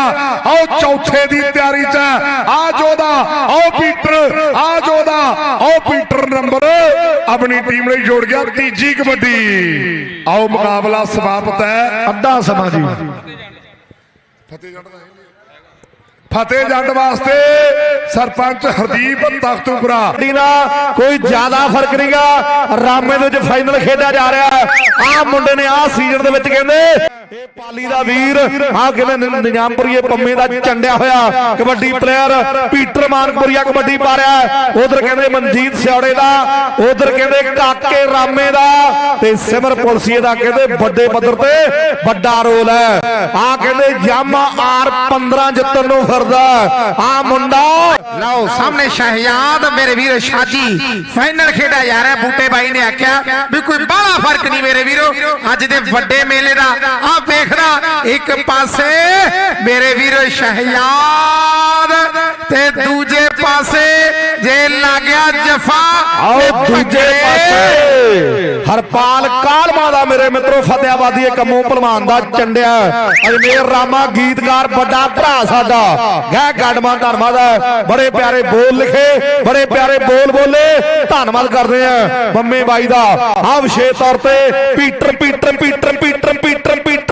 ਆਓ ਚੌਥੇ ਦੀ ਤਿਆਰੀ 'ਚ। ਆ ਜੋਧਾ ਆਓ ਪੀਟਰ ਆ ਜੋਧਾ ਆਓ ਪੀਟਰ ਨੰਬਰ। ਆਪਣੀ ਟੀਮ ਲਈ ਜੋੜ ਗਿਆ ਤੀਜੀ ਕਬੱਡੀ। ਆਓ ਮੁਕਾਬਲਾ ਸਮਾਪਤ ਹੈ। ਅੱਧਾ ਸਮਾਂ ਜੀ। ਫਤਿਹ ਜੱਟ ਵਾਸਤੇ ਸਰਪੰਚ ਹਰਦੀਪ ਤਖਤੂਪੁਰਾ। ਕਬੱਡੀ ਕੋਈ ਜ਼ਿਆਦਾ ਫ਼ਰਕ ਨਹੀਂਗਾ। ਰਾਮੇ ਦੇ ਵਿੱਚ ਫਾਈਨਲ ਖੇਡਿਆ ਜਾ ਰਿਹਾ ਹੈ। ਮੁੰਡੇ ਨੇ ਆਹ ਸੀਜ਼ਨ ਦੇ ਵਿੱਚ ਕਹਿੰਦੇ, ਇਹ ਪਾਲੀ ਦਾ ਵੀਰ, ਆਹ ਕਹਿੰਦੇ ਨਿਜ਼ਾਮਪੁਰੀਏ ਪੰਮੇ ਦਾ ਚੰਡਿਆ ਹੋਇਆ ਕਬੱਡੀ ਪਲੇਅਰ ਪੀਟਰ ਮਾਨਕਪੁਰੀਆ ਕਬੱਡੀ ਪਾ ਰਿਹਾ ਉਧਰ ਕਹਿੰਦੇ ਮਨਜੀਤ ਸਿਆੜੇ ਦਾ, ਉਧਰ ਕਹਿੰਦੇ ਕਾਕੇ ਰਾਮੇ ਦਾ ਤੇ ਸਿਮਰ ਪੁਲਸੀਏ ਦਾ ਕਹਿੰਦੇ ਵੱਡੇ ਪੱਧਰ ਤੇ ਵੱਡਾ ਰੋਲ ਹੈ। ਆਹ ਕਹਿੰਦੇ ਯਾਮਾ ਆਰ 15 ਜਿੱਤਣ ਨੂੰ ਫਿਰਦਾ ਆਹ ਮੁੰਡਾ ਲਓ ਸਾਹਮਣੇ ਸ਼ਹਿਜ਼ਾਦ ਮੇਰੇ ਵੀਰ ਸ਼ਾਜੀ ਫਾਈਨਲ ਖੇਡਿਆ ਜਾ ਰਿਹਾ ਬੂਟੇ ਬਾਈ ਨੇ ਆਖਿਆ ਵੀ ਕੋਈ ਬਾਹਲਾ ਫ਼ਰਕ ਨਹੀਂ ਮੇਰੇ ਵੀਰੋ। ਅੱਜ ਦੇ ਵੱਡੇ ਮੇਲੇ ਦਾ ਆ ਵੇਖਦਾ ਇੱਕ ਪਾਸੇ ਮੇਰੇ ਵੀਰੋ ਸ਼ਹਿਜ਼ਾਦ ਤੇ ਦੂਜੇ ਪਾਸੇ ਜੇ ਲੱਗਿਆ ਜਫਾ ਆਓ ਦੂਜੇ ਪਾਸੇ। ਹਰਪਾਲ ਕਾਲਮਾ ਦਾ ਮੇਰੇ ਮਿੱਤਰੋ ਫਤਿਆਬਾਦੀ ਇਹ ਕੰਮੋਂ ਭਲਵਾਨ ਦਾ ਚੰਡਿਆ। ਅਜਮੇਰ ਰਾਮਾ ਗੀਤਕਾਰ ਵੱਡਾ ਭਰਾ ਸਾਡਾ। ਗਹਿ ਗੜਮਾ ਧਰਮਾ ਦਾ। ਬੜੇ ਪਿਆਰੇ ਬੋਲ ਲਿਖੇ, ਬੜੇ ਪਿਆਰੇ ਬੋਲ ਬੋਲੇ। ਧੰਨਵਾਦ ਕਰਦੇ ਆ ਬੰਮੇ ਬਾਈ ਦਾ। ਆਹ ਵਿਸ਼ੇਸ਼ ਤੌਰ ਤੇ Peter Peter Peter Peter Peter Peter.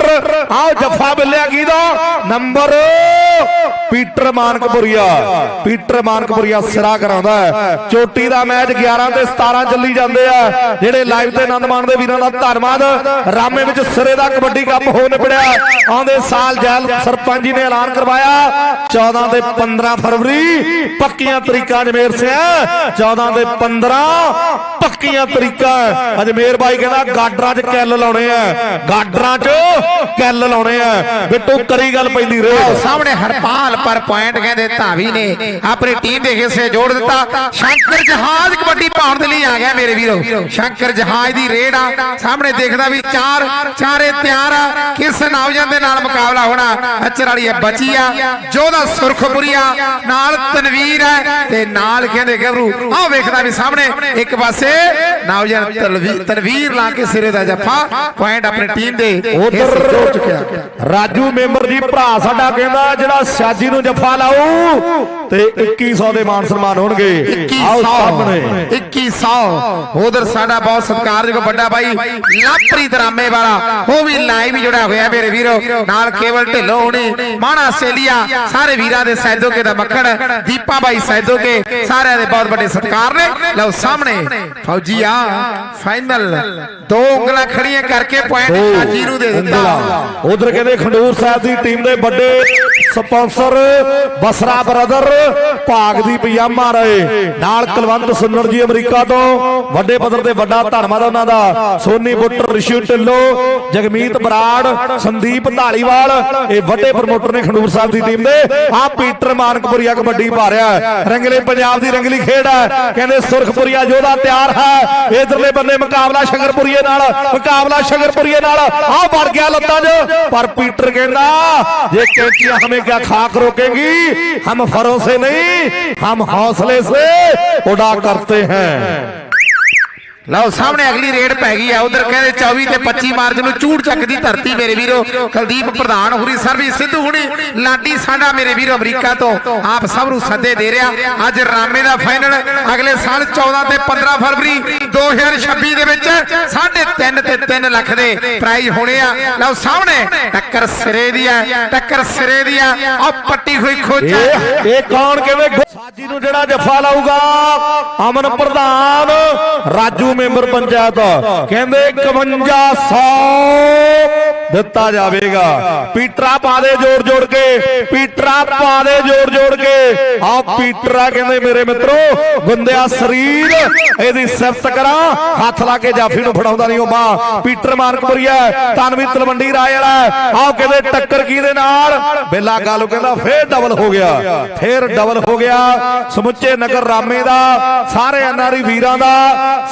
ਆਓ ਜੱਫਾ ਬਿੱਲਿਆ ਕਿਹਦਾ? Number Peter Mankpuria. Peter Mankpuria ਸਿਰਾ ਕਰਾਉਂਦਾ ਹੈ। ਚੋਟੀ ਦਾ ਮੈਚ 11 ਤੇ 17 ਚੱਲੀ ਜਾਂਦੇ ਆ। ਜਿਹੜੇ ਲਾਈਵ ਤੇ ਆਨੰਦ ਮਾਣਦੇ ਵੀਰਾਂ ਦਾ ਧੰਨਵਾਦ। ਰਾਮੇ ਵਿੱਚ ਸਿਰੇ ਦਾ ਕਬੱਡੀ ਕੱਪ ਹੋ ਨਿਬੜਿਆ ਆਉਂਦੇ ਸਾਲ ਜੈਲ ਸਰਪੰਚ ਜੀ ਨੇ ਐਲਾਨ ਕਰਵਾਇਆ। 14 ਤੇ 15 ਫਰਵਰੀ, ਪੱਕੀਆਂ ਤਰੀਕਾਂ ਅਜਮੇਰ ਸਿਆ 14 ਤੇ 15 ਪੱਕੀਆਂ ਤਰੀਕਾਂ। ਅਜਮੇਰ ਬਾਈ ਕਹਿੰਦਾ, ਗਾਡਰਾਂ 'ਚ ਕੈਲ ਲਾਉਣੇ ਆ। ਗਾਡਰਾਂ 'ਚ ਕਿੱਲ ਲਾਉਣੇ ਆ। ਬਿੱਟੂ ਕਰੀ ਗੱਲ ਪੈਂਦੀ ਰੇ ਸਾਹਮਣੇ ਹਰਪਾਲ ਪਰ ਪੁਆਇੰਟ ਕਹਿੰਦੇ ਧਾਵੀ ਨੇ। ਆਪਣੀ ਟੀਮ ਦੇ ਹਿੱਸੇ ਜੋੜ ਦਿੱਤਾ। ਸ਼ੰਕਰ ਜਹਾਜ਼ ਕਬੱਡੀ ਪਾਉਣ ਦੇ ਲਈ ਆ ਗਿਆ ਮੇਰੇ ਵੀਰੋ। ਸ਼ੰਕਰ ਜਹਾਜ਼ ਦੀ ਰੇਡ ਆ। ਸਾਹਮਣੇ ਦੇਖਦਾ ਵੀ ਚਾਰ ਚਾਰੇ ਤਿਆਰ ਆ। ਕਿਸ ਨੌਜਵਾਨ ਦੇ ਨਾਲ ਮੁਕਾਬਲਾ ਹੋਣਾ? ਅਚਰ ਵਾਲੀ ਹੈ ਬਚੀ ਆ। ਜੋਦਾ ਸੁਰਖਪੁਰੀਆ ਨਾਲ ਤਨਵੀਰ ਹੈ ਤੇ ਨਾਲ ਕਹਿੰਦੇ ਗੱਭਰੂ। ਆਹ ਵੇਖਦਾ ਵੀ ਸਾਹਮਣੇ ਇੱਕ ਪਾਸੇ ਨੌਜਵਾਨ ਤਨਵੀਰ- ਲਾ ਕੇ ਸਿਰੇ ਦਾ ਜੱਫਾ। ਪੁਆਇੰਟ ਆਪਣੀ ਟੀਮ ਦੇ ਹਿੱਸੇ ਜੋੜ ਚੁੱਕਿਆ ਉਧਰ ਰਾਜੂ ਮੈਂਬਰ ਜੀ ਭਰਾ ਸਾਡਾ ਕਹਿੰਦਾ ਜਿਹੜਾ ਸਾਜੀ ਨੂੰ ਜੱਫਾ ਲਾਊ ਤੇ 2100 ਦੇ ਮਾਨ ਸਨਮਾਨ ਹੋਣਗੇ। ਆਓ ਸਾਹਮਣੇ। 2100 ਉਧਰ ਸਾਡਾ ਬਹੁਤ ਸਤਿਕਾਰਯੋਗ ਵੱਡਾ ਬਾਈ ਲਾਪਰੀ ਦਰਾਮੇ ਵਾਲਾ ਉਹ ਵੀ ਲਾਈਵ ਜੁੜਿਆ ਹੋਇਆ ਮੇਰੇ ਵੀਰੋ। ਨਾਲ ਕੇਵਲ ਢਿੱਲੋਂ ਹੋਣੀ ਮਾਣਾ ਆਸਟ੍ਰੇਲੀਆ ਸਾਰੇ ਵੀਰਾਂ ਦੇ ਸੈਦੋਕੇ ਦਾ ਮੱਖਣ ਦੀਪਾ ਬਾਈ ਸੈਦੋਕੇ ਸਾਰਿਆਂ ਦੇ ਬਹੁਤ ਵੱਡੇ ਸਤਿਕਾਰ ਨੇ। ਲਓ ਸਾਹਮਣੇ ਫੌਜੀ ਆ ਫਾਈਨਲ। ਦੋ ਉਂਗਲਾਂ ਖੜੀਆਂ ਕਰਕੇ ਪੁਆਇੰਟ ਸਾਜੀ ਨੂੰ ਦੇ ਦਿੱਤਾ। ਉਧਰ ਕਹਿੰਦੇ ਖੰਡੂਰ ਸਾਹਿਬ ਦੀ ਟੀਮ ਦੇ ਵੱਡੇ ਸਪਾਂਸਰ ਬਸਰਾ ਬ੍ਰਦਰ ਭਾਗ ਦੀ ਪਜਾਮਾ ਰਹੇ। ਨਾਲ ਕਲਵੰਤ ਸੁੰਨਰ ਜੀ ਅਮਰੀਕਾ ਤੋਂ, ਵੱਡੇ ਪੱਧਰ ਤੇ ਵੱਡਾ ਧੰਨਵਾਦ ਉਹਨਾਂ ਦਾ, ਸੋਨੀ ਬੁੱਟਰ, ਰਿਸ਼ੂ ਢਿੱਲੋ, ਜਗਮੀਤ ਬਰਾੜ, ਸੰਦੀਪ ਢਾਲੀਵਾਲ ਇਹ ਵੱਡੇ ਪ੍ਰਮੋਟਰ ਨੇ ਖੰਡੂਰ ਸਾਹਿਬ ਦੀ ਟੀਮ ਦੇ। ਆ ਪੀਟਰ ਮਾਨਕਪੁਰੀਆ ਕਬੱਡੀ ਪਾ ਰਿਹਾ ਰੰਗਲੇ ਪੰਜਾਬ ਦੀ ਰੰਗਲੀ ਖੇਡ ਹੈ। ਕਹਿੰਦੇ ਸੁਰਖਪੁਰੀਆ ਜੋਧਾ ਤਿਆਰ ਹੈ। ਇਧਰਲੇ ਬੰਨੇ ਮੁਕਾਬਲਾ ਸ਼ੰਗਰਪੁਰੀਏ ਨਾਲ, ਮੁਕਾਬਲਾ ਸ਼ੰਗਰਪੁਰੀਏ ਨਾਲ। ਆ ਵੜ ਗਿਆ ਲੱਤਾਂ 'ਚ। ਪਰ ਪੀਟਰ ਕਹਿੰਦਾ, ਜੇ ਕੈਂਚੀਆਂ ਹਮੇ क्या खाक रोकेंगी हम फरों से नहीं हम हौसले से उड़ा करते हैं ਲਓ, ਸਾਹਮਣੇ ਅਗਲੀ ਰੇਡ ਪੈ ਗਈ ਆ। ਉਧਰ ਕਹਿੰਦੇ 24 ਤੇ 25 ਮਾਰਚ ਨੂੰ ਚੂੜ ਚੱਕ ਦੀ ਧਰਤੀ ਮੇਰੇ ਵੀਰੋ। ਕੁਲਦੀਪ ਪ੍ਰਧਾਨ ਹੁਰੀ ਸਰਵੀ ਸਿੱਧੂ ਹੁਣੀ ਲਾਡੀ ਸਾਡਾ ਮੇਰੇ ਵੀਰੋ ਅਮਰੀਕਾ ਤੋਂ ਆਪ ਸਭ ਨੂੰ ਸੱਦੇ ਦੇ ਰਿਹਾ। ਅੱਜ ਰਾਮੇ ਦਾ ਫਾਈਨਲ ਅਗਲੇ ਸਾਲ 14 ਤੇ 15 ਫਰਵਰੀ 2026 ਦੇ ਵਿੱਚ 3.5 ਤੇ 3 ਲੱਖ ਦੇ ਪ੍ਰਾਈਜ਼ ਹੋਣੇ ਆ। ਲਓ, ਸਾਹਮਣੇ ਟੱਕਰ ਸਿਰੇ ਦੀ ਆ, ਟੱਕਰ ਸਿਰੇ ਦੀ ਆ। ਆ ਪੱਟੀ ਹੋਈ ਖੋਜਾ ਇਹ ਕੌਣ ਕਿਵੇਂ ਸਾਜੀ ਨੂੰ ਜਿਹੜਾ ਜਫ਼ਾ ਲਾਊਗਾ, ਅਮਨ ਪ੍ਰਧਾਨ, ਰਾਜੂ ਮੈਂਬਰ ਪੰਚਾਇਤ ਕਹਿੰਦੇ 5100 ਦਿੱਤਾ ਜਾਵੇਗਾ। ਪੀਟਰਾ ਪਾ ਦੇ ਜੋੜ ਜੋੜ ਕੇ, ਪੀਟਰਾ ਪਾ ਦੇ ਜੋੜ ਜੋੜ ਕੇ। ਆ ਪੀਟਰਾ ਕਹਿੰਦੇ ਮੇਰੇ ਮਿੱਤਰੋ, ਗੁੰਦਿਆ ਸਰੀਰ, ਇਹਦੀ ਸਿਫਤ ਕਰਾਂ। ਹੱਥ ਲਾ ਕੇ ਜਾਫੀ ਨੂੰ ਫੜਾਉਂਦਾ ਨਹੀਂ ਉਹ ਮਾਂ। ਪੀਟਰ ਮਾਰਕਪੁਰੀਆ ਤਨਵੀ ਤਲਵੰਡੀ ਰਾਏ ਵਾਲਾ ਆਹ ਕਹਿੰਦੇ ਟੱਕਰ ਕੀ ਦੇ ਨਾਲ? ਬੇਲਾ ਗਾਲੂ ਕਹਿੰਦਾ ਫੇਰ ਡਬਲ ਹੋ ਗਿਆ। ਫੇਰ ਡਬਲ ਹੋ ਗਿਆ। ਸਮੁੱਚੇ ਨਗਰ ਰਾਮੇ ਦਾ, ਸਾਰੇ ਐਨਆਰਈ ਵੀਰਾਂ ਦਾ,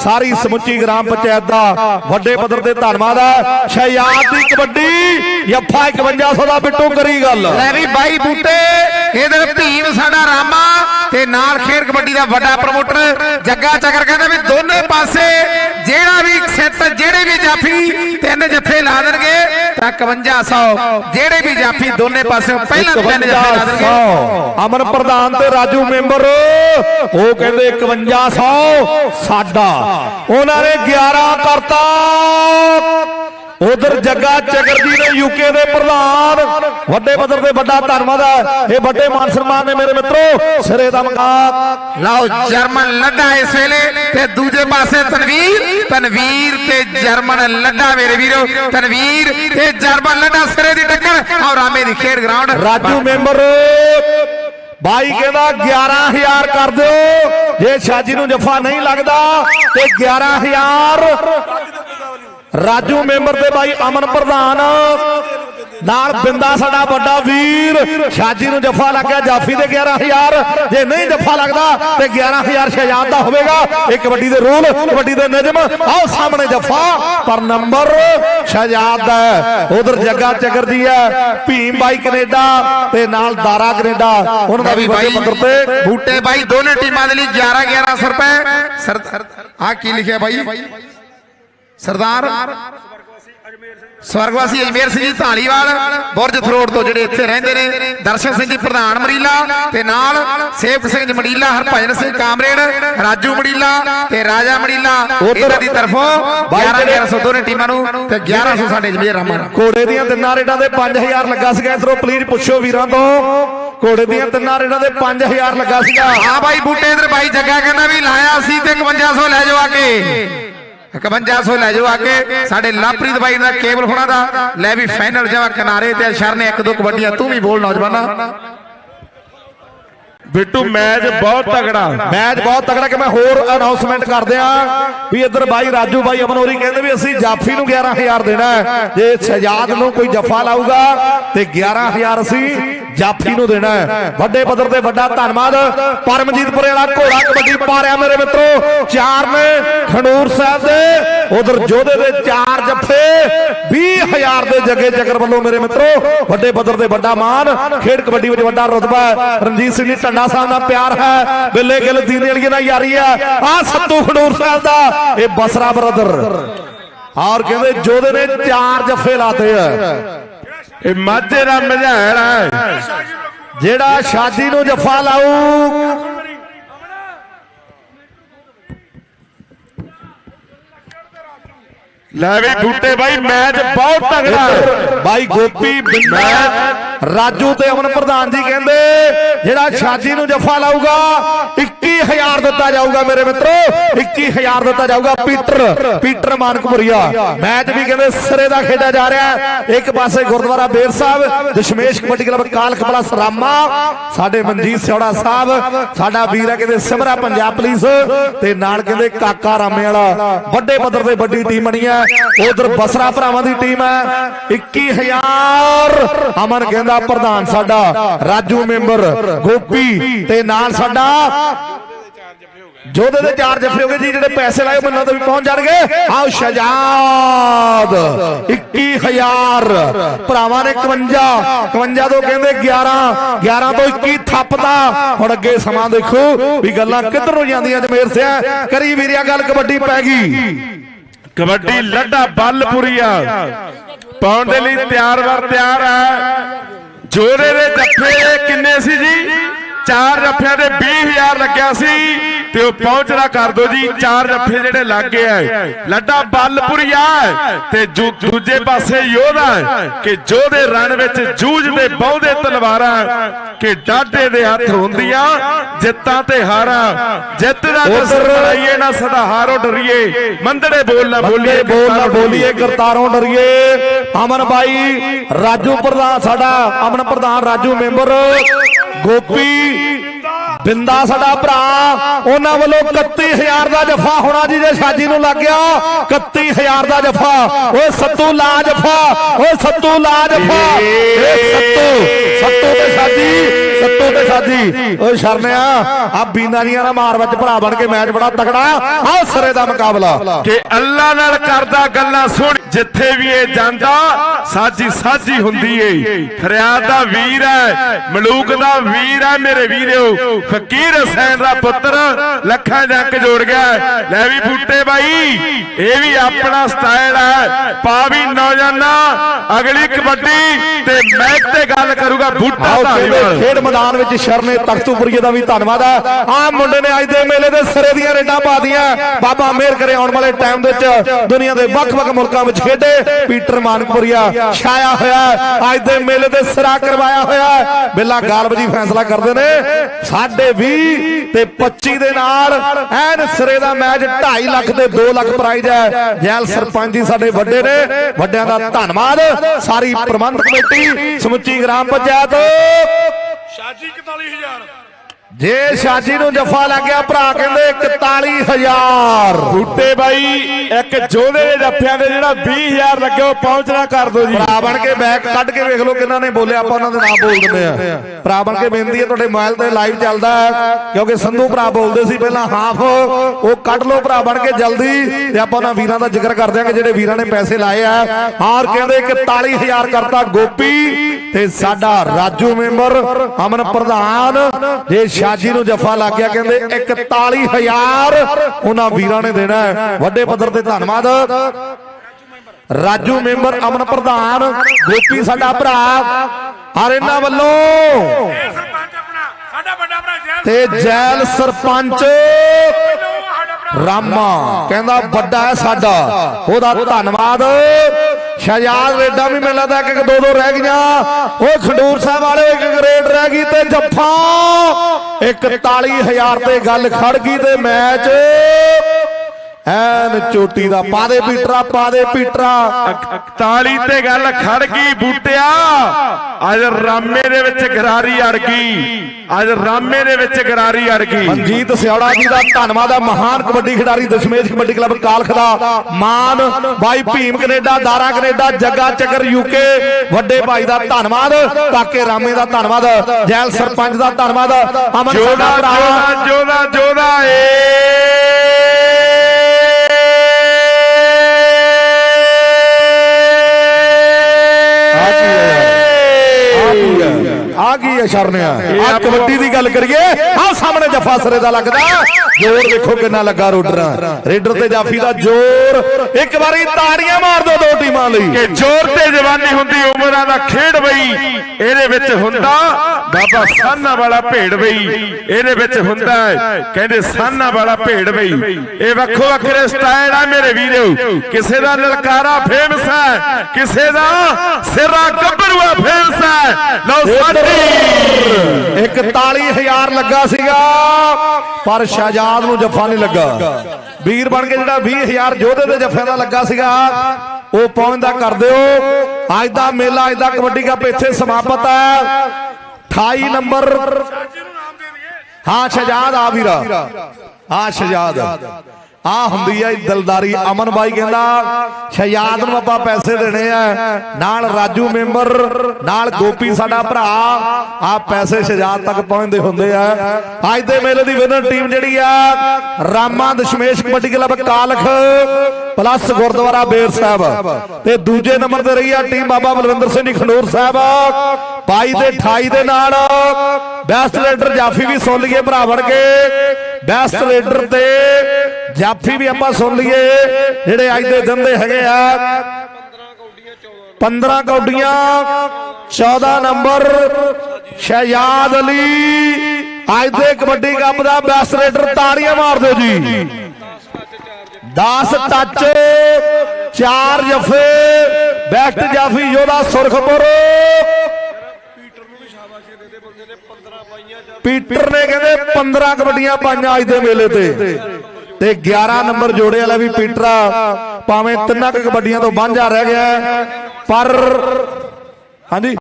ਸਾਰੀ ਸਮੁੱਚੀ ਗ੍ਰਾਮ ਪੰਚਾਇਤ ਦਾ, ਵੱਡੇ ਪੱਧਰ ਤੇ ਧੰਨਵਾਦ ਹੈ। ਸ਼ਹਿਯਾਦ ਦੀ ਕਬੱਡੀ ਯੱਫਾ 5100 ਦਾ ਬਿੱਟੂ ਕਰੀ ਗੱਲ। ਲੈ ਵੀ ਬਾਈ ਬੂਟੇ ਇਹਦੇ ਭੀਮ ਸਾਡਾ ਰਾਮਾ ਤੇ ਨਾਲ ਖੇਡ ਕਬੱਡੀ ਦਾ ਵੱਡਾ ਪ੍ਰਮੋਟਰ ਜੱਗਾ ਚੱਕਰ ਕਹਿੰਦਾ ਵੀ ਦੋਨੇ ਪਾਸੇ ਜਿਹੜਾ ਵੀ ਸੈੱਟ ਜਿਹੜੇ ਵੀ ਜਾਫੀ ਤਿੰਨ ਜੱਫੇ ਲਾ ਦੇਣਗੇ ਤਾਂ 5100 ਜਿਹੜੇ ਵੀ ਜਾਫੀ ਦੋਨੇ ਪਾਸੇ ਪਹਿਲਾਂ ਤਿੰਨ ਜੱਫੇ ਲਾ ਦੇਣਗੇ। 5100 ਅਮਨ ਪ੍ਰਧਾਨ ਤੇ ਰਾਜੂ ਮੈਂਬਰ ਉਹ ਕਹਿੰਦੇ 5100 ਸਾਡਾ। ਉਹਨਾਂ ਨੇ 11 ਕਰਤਾ। ਉਧਰ ਜੱਗਾ ਚੱਕਰ ਜੀ ਨੇ ਯੂਕੇ ਦੇ ਪ੍ਰਧਾਨ ਵੱਡੇ ਪੱਧਰ ਤੇ ਵੱਡਾ ਧੰਨਵਾਦ ਹੈ। ਇਹ ਵੱਡੇ ਮਾਨ ਸਨਮਾਨ ਨੇ ਮੇਰੇ ਮਿੱਤਰੋ ਸਿਰੇ ਦਾ ਮਕਾਮ ਲਓ ਜਰਮਨ ਲੱਡਾ ਇਸ ਵੇਲੇ ਤੇ ਦੂਜੇ ਪਾਸੇ ਤਨਵੀਰ ਤਨਵੀਰ ਤੇ ਜਰਮਨ ਲੱਡਾ ਮੇਰੇ ਵੀਰੋ ਤਨਵੀਰ ਤੇ ਜਰਮਨ ਲੱਡਾ ਸਿਰੇ ਦੀ ਟੱਕਰ ਔਰ ਰਾਮੇ ਦੀ ਖੇਡ ਗਰਾਊਂਡ ਰਾਜੂ ਮੈਂਬਰ ਬਾਈ ਕਹਿੰਦਾ 11000 ਕਰ ਦਿਓ। ਜੇ ਸ਼ਾਜੀ ਨੂੰ ਜਫਾ ਨਹੀਂ ਲੱਗਦਾ ਤੇ 11000 ਰਾਜੂ ਮੈਂਬਰ ਤੇ ਬਾਈ ਅਮਨ ਪ੍ਰਧਾਨ। ਨਾਲ ਬਿੰਦਾ ਸਾਡਾ ਵੱਡਾ ਵੀਰ ਸ਼ਾਜੀ ਨੂੰ ਜਫਾ ਲੱਗ ਗਿਆ ਜਾਫੀ ਦੇ 11000 ਜੇ ਨਹੀਂ ਜਫਾ ਲੱਗਦਾ ਤੇ 11000 ਸ਼ਹਿਜਾਦ ਦਾ ਹੋਵੇਗਾ। ਇਹ ਕਬੱਡੀ ਦੇ ਰੂਲ ਕਬੱਡੀ ਦੇ ਨਿਯਮ ਆਓ ਸਾਹਮਣੇ ਜਫਾ। ਪਰ ਨੰਬਰ ਸ਼ਹਿਜਾਦ ਦਾ ਉਧਰ ਜੱਗਾ ਚੱਕਰ ਜੀ ਹੈ। ਭੀਮ ਬਾਈ ਕੈਨੇਡਾ ਤੇ ਨਾਲ ਦਾਰਾ ਕੈਨੇਡਾ। ਉਹਨਾਂ ਦਾ ਵੀ ਵੱਡੇ ਪੱਧਰ ਤੇ। ਬੂਟੇ ਬਾਈ ਦੋਨੇ ਟੀਮਾਂ ਦੇ ਲਈ 11 1100 ਰੁਪਏ ਆ ਕੀ ਲਿਖਿਆ ਬਾਈ? ਸਰਦਾਰ ਸਵਰਗਵਾਸੀ ਅਜਮੇਰ ਸਿੰਘ ਜੀ ਢਾਲੀਵਾਲ ਬੁਰਜ ਥਰੋੜ ਤੋਂ ਜਿਹੜੇ ਇੱਥੇ ਰਹਿੰਦੇ ਨੇ ਦਰਸ਼ਨ ਸਿੰਘ ਜੀ ਪ੍ਰਧਾਨ ਮੜੀਲਾ ਤੇ ਨਾਲ ਸੇਵਕ ਸਿੰਘ ਜੀ ਮੜੀਲਾ ਹਰਭਜਨ ਸਿੰਘ ਕਾਮਰੇਡ ਰਾਜੂ ਮੜੀਲਾ ਤੇ ਰਾਜਾ ਮੜੀਲਾ ਇਹਨਾਂ ਦੀ ਤਰਫੋਂ 11 1100 ਦੋਨੇ ਟੀਮਾਂ ਨੂੰ ਤੇ 1100 ਸਾਡੇ ਅਜਮੇਰ ਰਾਮਾ ਨੂੰ। ਘੋੜੇ ਦੀਆਂ ਤਿੰਨਾਂ ਰੇਡਾਂ ਦੇ 5000 ਲੱਗਾ ਸੀਗਾ ਇਧਰੋਂ ਪਲੀਜ਼ ਪੁੱਛੋ ਵੀਰਾਂ ਤੋਂ। ਘੋੜੇ ਦੀਆਂ ਤਿੰਨਾਂ ਰੇਡਾਂ ਦੇ 5000 ਲੱਗਾ ਸੀਗਾ। ਹਾਂ ਬਾਈ ਬੂਟੇ ਇਧਰ ਬਾਈ ਜੱਗਾ ਕਹਿੰਦਾ ਵੀ ਲਾਇਆ ਸੀ ਤੇ 5100 ਲੈ ਜਾਓ ਆ ਕੇ। 5100 ਲੈ ਜਾਓ ਆ ਕੇ। ਸਾਡੇ ਲਾਪ੍ਰੀਤ ਬਾਈ ਦਾ ਕੇਬਲ ਹੋਣਾ ਦਾ। ਲੈ ਵੀ ਫਾਈਨਲ ਜਵਾ ਕਿਨਾਰੇ ਤੇ ਸ਼ਰ ਇੱਕ ਦੋ ਕਬੱਡੀਆਂ, ਤੂੰ ਵੀ ਬੋਲ ਨੌਜਵਾਨਾ। ਬਿੱਟੂ ਮੈਚ ਬਹੁਤ ਤਗੜਾ ਮੈਚ ਬਹੁਤ ਤਗੜਾ ਕਿ ਮੈਂ ਹੋਰ ਅਨਾਉਂਸਮੈਂਟ ਕਰਦੇ ਆ ਵੀ ਇੱਧਰ ਬਾਈ ਰਾਜੂ ਬਾਈ ਅਮਨੋਰੀ ਕਹਿੰਦੇ ਵੀ ਅਸੀਂ ਜਾਫੀ ਨੂੰ 11000 ਦੇਣਾ। ਜੇ ਸਜਾਦ ਨੂੰ ਕੋਈ ਜੱਫਾ ਲਾਊਗਾ ਤੇ 11000 ਅਸੀਂ ਜਾਫੀ ਨੂੰ ਦੇਣਾ ਹੈ। ਵੱਡੇ ਪੱਧਰ ਤੇ ਵੱਡਾ ਧੰਨਵਾਦ। ਪਰਮਜੀਤਪੁਰੇ ਵਾਲਾ ਘੋੜਾ ਕਬੱਡੀ ਪਾ ਰਿਹਾ ਮੇਰੇ ਮਿੱਤਰੋ। ਚਾਰ ਨੇ ਖੰਡੂਰ ਸਾਹਿਬ ਦੇ ਉਧਰ ਜੋਧੇ ਦੇ ਚਾਰ ਜੱਫੇ। 20000 ਦੇ ਜੱਗੇ ਜਗਰ ਵੱਲੋਂ ਮੇਰੇ ਮਿੱਤਰੋ। ਵੱਡੇ ਪੱਧਰ ਤੇ ਵੱਡਾ ਮਾਨ ਖੇਡ ਕਬੱਡੀ ਵਿੱਚ ਵੱਡਾ ਰਤਬਾ। ਰਣਜੀਤ ਸਿੰਘ ਜੀ ਟੰਡਾ ਸਾਹਿਬ ਦਾ ਪਿਆਰ ਹੈ ਬਿੱਲੇ ਗਿੱਲ ਦੀਨੇ ਵਾਲੀਏ ਦਾ ਯਾਰੀ ਹੈ। ਆ ਸੱਤੂ ਖਡੂਰ ਸਾਹਿਬ ਦਾ ਇਹ ਬਸਰਾ ਬ੍ਰਦਰ। ਔਰ ਕਹਿੰਦੇ ਜੋਧੇ ਨੇ ਚਾਰ ਜੱਫੇ ਲਾਤੇ ਆ। ਇਹ ਮਾਝੇ ਦਾ ਮਝਾੜ ਹੈ। ਜਿਹੜਾ ਸ਼ਾਦੀ ਨੂੰ ਜੱਫਾ ਲਾਊ। ਲੈ ਵੀ ਬੂਟੇ ਬਾਈ ਮੈਚ ਬਹੁਤ ਤਗੜਾ। ਬਾਈ ਗੋਪੀ ਬਿੰਦਾ ਰਾਜੂ ਤੇ ਅਮਨ ਪ੍ਰਧਾਨ ਜੀ ਕਹਿੰਦੇ, ਜਿਹੜਾ ਸ਼ਾਦੀ ਨੂੰ ਜਫ਼ਾ ਲਾਊਗਾ 21000 ਦਿੱਤਾ ਜਾਊਗਾ ਮੇਰੇ ਮਿੱਤਰੋ 21000 ਦਿੱਤਾ ਜਾਊਗਾ ਪੀਟਰ ਪੀਟਰ ਮਾਨਕਪੁਰੀਆ। ਮੈਚ ਵੀ ਕਹਿੰਦੇ ਸਿਰੇ ਦਾ ਖੇਡਿਆ ਜਾ ਰਿਹਾ ਇੱਕ ਪਾਸੇ ਗੁਰਦੁਆਰਾ ਬੇਰ ਸਾਹਿਬ, ਦਸ਼ਮੇਸ਼ ਕਬੱਡੀ ਕਲੱਬ ਕਾਲਕਪਲਾ ਸਰਾਮਾ। ਸਾਡੇ ਮਨਜੀਤ ਸਿਉੜਾ ਸਾਹਿਬ, ਸਾਡਾ ਵੀਰ ਹੈ ਕਹਿੰਦੇ ਸਿਮਰਾ ਪੰਜਾਬ ਪੁਲਿਸ ਤੇ ਨਾਲ ਕਹਿੰਦੇ ਕਾਕਾ ਰਾਮੇ ਵਾਲਾ। ਵੱਡੇ ਪੱਧਰ ਤੇ ਵੱਡੀ ਟੀਮ ਬਣੀ ਹੈ। ਉਧਰ ਬਸਰਾ ਭਰਾਵਾਂ ਦੀ ਟੀਮ ਹੈ। 21000 ਅਮਨ ਕਹਿੰਦਾ ਪ੍ਰਧਾਨ ਸਾਡਾ ਰਾਜੂ ਮੈਂਬਰ ਗੋਪੀ ਤੇ ਨਾਲ ਸਾਡਾ ਜੋਧੇ ਦੇ ਚਾਰ ਜਫੇ ਹੋ ਜੀ, ਜਿਹੜੇ ਪੈਸੇ ਲਾਏ ਮੰਨਾਂ ਤੇ ਵੀ ਪਹੁੰਚ ਜਾਣਗੇ। ਆਓ ਸ਼ਜਾਦ 21000 ਭਰਾਵਾਂ ਨੇ 51 51 ਤੋਂ ਕਹਿੰਦੇ 11 11 ਤੋਂ 21 ਥੱਪਦਾ ਹੁਣ ਅੱਗੇ ਸਮਾਂ ਦੇਖੋ ਵੀ ਗੱਲਾਂ ਕਿੱਧਰ ਨੂੰ ਜਾਂਦੀਆਂ ਜਮੇਰ ਸਿਆ। ਕਰੀ ਵੀਰਿਆ, ਗੱਲ ਕਬੱਡੀ ਪੈ ਗਈ। ਕਬੱਡੀ ਲੱਡਾ ਬੱਲਪੁਰੀਆ। ਪਾਉਣ ਦੇ ਲਈ ਤਿਆਰ ਵਰ ਤਿਆਰ ਹੈ ਜੋਰੇ ਦੇ ਜੱਫੇ ਕਿੰਨੇ ਸੀ ਜੀ? ਚਾਰ ਜੱਫਿਆਂ ਦੇ 20000 ਲੱਗਿਆ ਸੀ। ਤੇ ਉਹ ਪਹੁੰਚਣਾ ਕਰ ਦੋ ਜੀ। ਚਾਰ ਜੱਫੇ ਜਿਹੜੇ ਲੱਗ ਗਏ ਆ। ਲੱਡਾ ਬੱਲਪੁਰੀਆ ਤੇ ਦੂਜੇ ਪਾਸੇ ਯੋਧਾ ਕਿ ਜੋਧੇ ਰਣ ਵਿੱਚ ਜੂਝਦੇ ਬਹੁਦੇ ਤਲਵਾਰਾਂ ਕਿ ਡਾਢੇ ਦੇ ਹੱਥ ਹੁੰਦੀਆਂ ਜਿੱਤਾਂ ਤੇ ਹਾਰਾਂ। ਜਿੱਤ ਦਾ ਕਸਰ ਬਣਾਈਏ ਨਾ ਸਦਾ ਹਾਰੋ ਡਰੀਏ। ਮੰਦੜੇ ਬੋਲ ਨਾ ਬੋਲੀਏ ਬੋਲੀਏ ਬੋਲ ਨਾ ਬੋਲੀਏ ਕਰਤਾਰੋਂ ਡਰੀਏ। ਅਮਨ ਬਾਈ ਰਾਜੂ ਪ੍ਰਧਾਨ ਸਾਡਾ ਅਮਨ ਪ੍ਰਧਾਨ ਰਾਜੂ ਮੈਂਬਰ। ਗੋਪੀ ਬਿੰਦਾ ਸਾਡਾ ਭਰਾ, ਉਹਨਾਂ ਵੱਲੋਂ 31000 ਦਾ ਜਫਾ ਹੋਣਾ ਜੀ ਜੇ ਸਾਜੀ ਨੂੰ ਲੱਗ ਗਿਆ। 31000 ਦਾ ਜਫਾ। ਓਏ ਸੱਤੂ ਲਾ ਜਫਾ, ਓਏ ਸੱਤੂ ਲਾ ਜਫਾ। ਏ ਸੱਤੂ ਸੱਤੂ ਤੇ ਸਾਜੀ ਸੱਤੂ ਤੇ ਸਾਜੀ। ਓਏ ਸ਼ਰਨਿਆ ਆ ਬੀਨਾਰੀਆਂ ਨਾਲ ਮਾਰ ਵਿੱਚ ਭਰਾ ਬਣ ਕੇ ਮੈਚ ਬੜਾ ਤਕੜਾ ਆ ਸਿਰੇ ਦਾ ਮੁਕਾਬਲਾ। ਕਿ ਅੱਲਾ ਨਾਲ ਕਰਦਾ ਗੱਲਾਂ ਸੁਣ ਜਿੱਥੇ ਵੀ ਇਹ ਜਾਂਦਾ ਸਾਜੀ ਸਾਜੀ ਹੁੰਦੀ ਏ। ਫਰਿਆਦ ਦਾ ਵੀਰ ਹੈ ਮਲੂਕ ਦਾ ਵੀਰ ਹੈ ਮੇਰੇ ਵੀਰਿਓ ਫਕੀਰ ਹੁਸੈਨ ਦਾ ਪੁੱਤਰ ਲੱਖਾਂ ਜੰਗ ਜੋੜ ਗਿਆ। ਲੈ ਵੀ ਬੂਟੇ ਬਾਈ ਇਹ ਵੀ ਆਪਣਾ ਸਟਾਈਲ ਹੈ। ਪਾ ਵੀ ਨੌਜਵਾਨਾ ਅਗਲੀ ਕਬੱਡੀ ਤੇ ਮੈਚ ਤੇ ਗੱਲ ਕਰੂਗਾ ਬੂਟਾ ਧਾਲੀਵਾਲ ਖੇਡ ਮੈਦਾਨ ਵਿੱਚ ਸ਼ਰਨੇ ਤਖਤੂਪੁਰੀਏ ਦਾ ਵੀ ਧੰਨਵਾਦ ਹੈ। ਆ ਮੁੰਡੇ ਨੇ ਅੱਜ ਦੇ ਮੇਲੇ ਦੇ ਸਿਰੇ ਦੀਆਂ ਰੇਡਾਂ ਪਾਦੀਆਂ ਬਾਬਾ ਮਿਹਰ ਕਰੇ ਆਉਣ ਵਾਲੇ ਟਾਈਮ ਦੇ ਵਿੱਚ ਦੁਨੀਆ ਦੇ ਵੱਖ-ਵੱਖ ਮੁਲਕਾਂ ਵਿੱਚ ਖੇਡੇ। ਪੀਟਰ ਮਾਨਕਪੁਰੀਆ ਛਾਇਆ ਹੋਇਆ ਅੱਜ ਦੇ ਮੇਲੇ ਦੇ ਸਿਰਾ ਕਰਵਾਇਆ ਹੋਇਆ ਬਿੱਲਾ ਗਾਲਬ ਜੀ ਫੈਸਲਾ ਕਰਦੇ ਨੇ ਸਾਢੇ 20 ਤੇ 25 ਦੇ ਨਾਲ ਐਨ ਸਿਰੇ ਦਾ ਮੈਚ 2.5 ਲੱਖ ਤੇ 2 ਲੱਖ ਪ੍ਰਾਈਜ਼ ਹੈ। ਜੈਲ ਸਰਪੰਚ ਜੀ ਸਾਡੇ ਵੱਡੇ ਨੇ, ਵੱਡਿਆਂ ਦਾ ਧੰਨਵਾਦ। ਸਾਰੀ ਪ੍ਰਬੰਧ ਕਮੇਟੀ, ਸਮੁੱਚੀ gram panchayat. Adique, Dali tá Ricardo. ਜੇ ਸ਼ਾਜੀ ਨੂੰ ਜੱਫਾ ਲੱਗ ਗਿਆ ਭਰਾ ਕਹਿੰਦੇ 41000 ਬੂਟੇ ਬਾਈ ਇੱਕ ਜੋਧੇ ਦੇ ਜੱਫਿਆਂ ਦੇ ਜਿਹੜਾ 20000 ਲੱਗੇ ਉਹ ਪਹੁੰਚਣਾ ਕਰ ਦੋ ਜੀ। ਭਰਾ ਬਣ ਕੇ ਬੈਕ ਕੱਢ ਕੇ ਵੇਖ ਲਓ ਕਿੰਨਾ ਨੇ ਬੋਲਿਆ ਆਪਾਂ ਉਹਨਾਂ ਦੇ ਨਾਮ ਬੋਲ ਦਿੰਦੇ ਆ। ਭਰਾ ਬਣ ਕੇ ਬੇਨਤੀ ਹੈ ਤੁਹਾਡੇ ਮੋਬਾਈਲ ਤੇ ਲਾਈਵ ਚੱਲਦਾ ਹੈ ਕਿਉਂਕਿ ਸੰਧੂ ਭਰਾ ਬੋਲਦੇ ਸੀ ਪਹਿਲਾਂ ਹਾਫ ਉਹ ਕੱਢ ਲਓ ਭਰਾ ਬਣ ਕੇ ਜਲਦੀ। ਤੇ ਆਪਾਂ ਉਹਨਾਂ ਵੀਰਾਂ ਦਾ ਜ਼ਿਕਰ ਕਰ ਦਿਆਂਗੇ ਜਿਹੜੇ ਵੀਰਾਂ ਨੇ ਪੈਸੇ ਲਾਏ ਆ ਹਾਰ ਕਹਿੰਦੇ 41000 ਕਰਤਾ ਗੋਪੀ ਤੇ ਸਾਡਾ ਰਾਜੂ ਮੈਂਬਰ ਅਮਨ ਪ੍ਰਧਾਨ। ਜੇ ਸ਼ਾਜੀ ਨੂੰ ਜੱਫਾ ਲੱਗ ਗਿਆ, ਕਹਿੰਦੇ 41000 ਉਹਨਾਂ ਵੀਰਾਂ ਨੇ ਦੇਣਾ ਵੱਡੇ ਪੱਧਰ ਤੇ ਧੰਨਵਾਦ। ਰਾਜੂ ਮੈਂਬਰ ਅਮਨ ਪ੍ਰਧਾਨ, ਗੋਪੀ ਸਾਡਾ ਭਰਾ ਹਰ ਇਹਨਾਂ ਵੱਲੋਂ। ਤੇ ਜੈਲ ਸਰਪੰਚ ਰਾਮਾ, ਕਹਿੰਦਾ ਵੱਡਾ ਹੈ ਸਾਡਾ, ਉਹਦਾ ਧੰਨਵਾਦ। ਸ਼ਹਿਜਾਦ ਰੇਡਾ ਵੀ ਮੈਨੂੰ ਲੱਗਦਾ ਇੱਕ ਇੱਕ ਦੋ ਦੋ ਰਹਿ ਗਈਆਂ। ਉਹ ਖੰਡੂਰ ਸਾਹਿਬ ਵਾਲੇ, ਇੱਕ ਇੱਕ ਰੇਡ ਰਹਿ ਗਈ ਤੇ ਜੱਫਾ। 41000 ਤੇ ਗੱਲ ਖੜ ਗਈ ਤੇ ਮੈਚ। ਐਨ ਚੋਟੀ ਦਾ ਪਾ ਦੇ ਪੀਟਰਾ ਪਾ ਦੇ ਪੀਟਰਾ। 41 ਤੇ ਗੱਲ ਖੜ ਗਈ ਬੂਟਿਆ। ਅੱਜ ਰਾਮੇ ਦੇ ਵਿੱਚ ਗਰਾਰੀ ਅੜ ਗਈ। ਅੱਜ ਰਾਮੇ ਦੇ ਵਿੱਚ ਗਰਾਰੀ ਅੜ ਗਈ। ਮਨਜੀਤ ਸਿਆੜਾ ਜੀ ਦਾ ਧੰਨਵਾਦ ਹੈ ਮਹਾਨ ਕਬੱਡੀ ਖਿਡਾਰੀ ਦਸ਼ਮੇਸ਼ ਕਬੱਡੀ ਕਲੱਬ ਕਾਲਖ ਦਾ। ਮਾਨ ਬਾਈ Bhim Canada Dara Canada Jagga Chakkar UK. ਵੱਡੇ ਭਾਈ ਦਾ ਧੰਨਵਾਦ ਕਾਕੇ ਰਾਮੇ ਦਾ ਧੰਨਵਾਦ ਜੈਲ ਸਰਪੰਚ ਦਾ ਧੰਨਵਾਦ ਅਮਨ ਜੋਦਾ ਜੋਦਾ ਜੋਦਾ ਏ। ਆ ਕੀ ਹੈ ਸ਼ਰਨਿਆ? ਆ ਕਬੱਡੀ ਦੀ ਗੱਲ ਕਰੀਏ। ਆ ਸਾਹਮਣੇ ਜੱਫਾ ਸਰੇ ਦਾ ਲੱਗਦਾ? ਜੋਰ ਦੇਖੋ ਕਿੰਨਾ ਲੱਗਾ ਰੋਡਰਾਂ। ਰੇਡਰ ਤੇ ਜਾਫੀ ਦਾ ਜੋਰ। ਇੱਕ ਵਾਰੀ ਤਾੜੀਆਂ ਮਾਰ ਦੋ ਦੋ ਟੀਮਾਂ ਲਈ। ਕਿ ਜ਼ੋਰ ਤੇ ਜਵਾਨੀ ਹੁੰਦੀ ਉਮਰਾਂ ਦਾ ਖੇਡ ਬਈ ਇਹਦੇ ਵਿੱਚ ਹੁੰਦਾ ਬਾਬਾ ਸਾਨਾ ਵਾਲਾ ਭੇਡ ਬਈ। ਇਹਦੇ ਵਿੱਚ ਹੁੰਦਾ ਕਹਿੰਦੇ ਸਾਨਾ ਵਾਲਾ ਭੇਡ ਬਈ। ਇਹ ਵੱਖੋ ਵੱਖਰੇ ਸਟਾਈਲ ਆ ਮੇਰੇ ਵੀਰੋ। ਕਿਸੇ ਦਾ ਲਲਕਾਰਾ ਫੇਮਸ ਹੈ ਕਿਸੇ ਦਾ ਸਿਰਾ ਗੱਭਰੂਆ ਫੇਮਸ ਹੈ। ਲਓ ਸਾਡੀ 41000 ਲੱਗਾ ਸੀਗਾ। ਪਰ ਸ਼ਹਜਾਦ ਨੂੰ ਜੱਫਾ ਨਹੀਂ ਲੱਗਾ। ਵੀਰ ਬਣ ਕੇ ਜਿਹੜਾ 20000 ਜੋਧੇ ਦੇ ਜੱਫੇ ਦਾ ਲੱਗਾ ਸੀਗਾ, ਉਹ ਪਹੁੰਚਦਾ ਕਰ ਦਿਓ। ਅੱਜ ਦਾ ਮੇਲਾ, ਅੱਜ ਦਾ ਕਬੱਡੀ ਕੱਪ ਇੱਥੇ ਸਮਾਪਤ ਹੈ। 28 ਨੰਬਰ। ਹਾਂ, ਸ਼ਹਜਾਦ ਆ ਵੀਰਾ। ਹਾਂ, ਸ਼ਹਜਾਦ। ਆ ਹੁੰਦੀ ਹੈ ਦਿਲਦਾਰੀ। ਅਮਨ ਬਾਈ ਕਹਿੰਦਾ, ਸ਼ਹਜਾਦ ਨੂੰ ਆਪਾਂ ਪੈਸੇ ਦੇਣੇ ਆ। ਨਾਲ ਰਾਜੂ ਮੈਂਬਰ, ਨਾਲ ਗੋਪੀ ਸਾਡਾ ਭਰਾ। ਆ ਪੈਸੇ ਸ਼ਹਜਾਦ ਤੱਕ ਪਹੁੰਚਦੇ ਹੁੰਦੇ ਆ। ਅੱਜ ਦੇ ਮੇਲੇ ਦੀ ਵਿਨਰ ਟੀਮ ਜਿਹੜੀ ਆ, ਰਾਮਾ ਦਸ਼ਮੇਸ਼ ਕਬੱਡੀ ਕਲੱਬ ਕਾਲਖ ਪਲੱਸ ਗੁਰਦੁਆਰਾ ਬੇਰ ਸਾਹਿਬ। ਤੇ ਦੂਜੇ ਨੰਬਰ ਤੇ ਰਹੀ ਆ ਟੀਮ ਬਾਬਾ ਬਲਵਿੰਦਰ ਸਿੰਘ ਜੀ ਖੰਡੂਰ ਸਾਹਿਬ। 22 ਤੇ 28 ਦੇ ਨਾਲ ਬੈਸਟ ਰੇਡਰ ਜਾਫੀ ਵੀ ਸੁਣ ਲਈਏ, ਭਰਾ ਬਣ ਕੇ। ਬੈਸਟ ਰੇਡਰ ਤੇ ਜਾਫੀ ਵੀ ਆਪਾਂ ਸੁਣ ਲਈਏ, ਜਿਹੜੇ ਅੱਜ ਦੇ ਦਿਨ ਦੇ ਹੈਗੇ ਆ। 15 ਕੌਡੀਆਂ 14 ਨੰਬਰ, ਸ਼ਹਿਜਾਦ ਅਲੀ। ਅੱਜ ਦੇ ਕਬੱਡੀ ਕੱਪ ਦਾ ਬੈਸਟ ਰੇਡਰ ਤਾੜੀਆਂ ਮਾਰ ਦਿਓ ਜੀ। 10 ਟੱਚ 4 ਜਫੇ, ਬੈਸਟ ਜਾਫੀ ਯੋਧਾ ਸੁਰਖਪੁਰ। ਪੀਟਰ ਨੇ ਕਹਿੰਦੇ 15 ਕਬੱਡੀਆਂ ਪਾਈਆਂ ਅੱਜ ਦੇ ਮੇਲੇ ਤੇ। ਤੇ 11 ਨੰਬਰ ਜੋੜੇ ਵਾਲਾ ਵੀ ਪੀਟਰਾ ਭਾਵੇਂ ਤਿੰਨਾਂ ਕੁ ਕਬੱਡੀਆਂ ਤੋਂ ਵਾਂਝਾ ਰਹਿ ਗਿਆ ਹੈ, ਪਰ ਹਾਂਜੀ।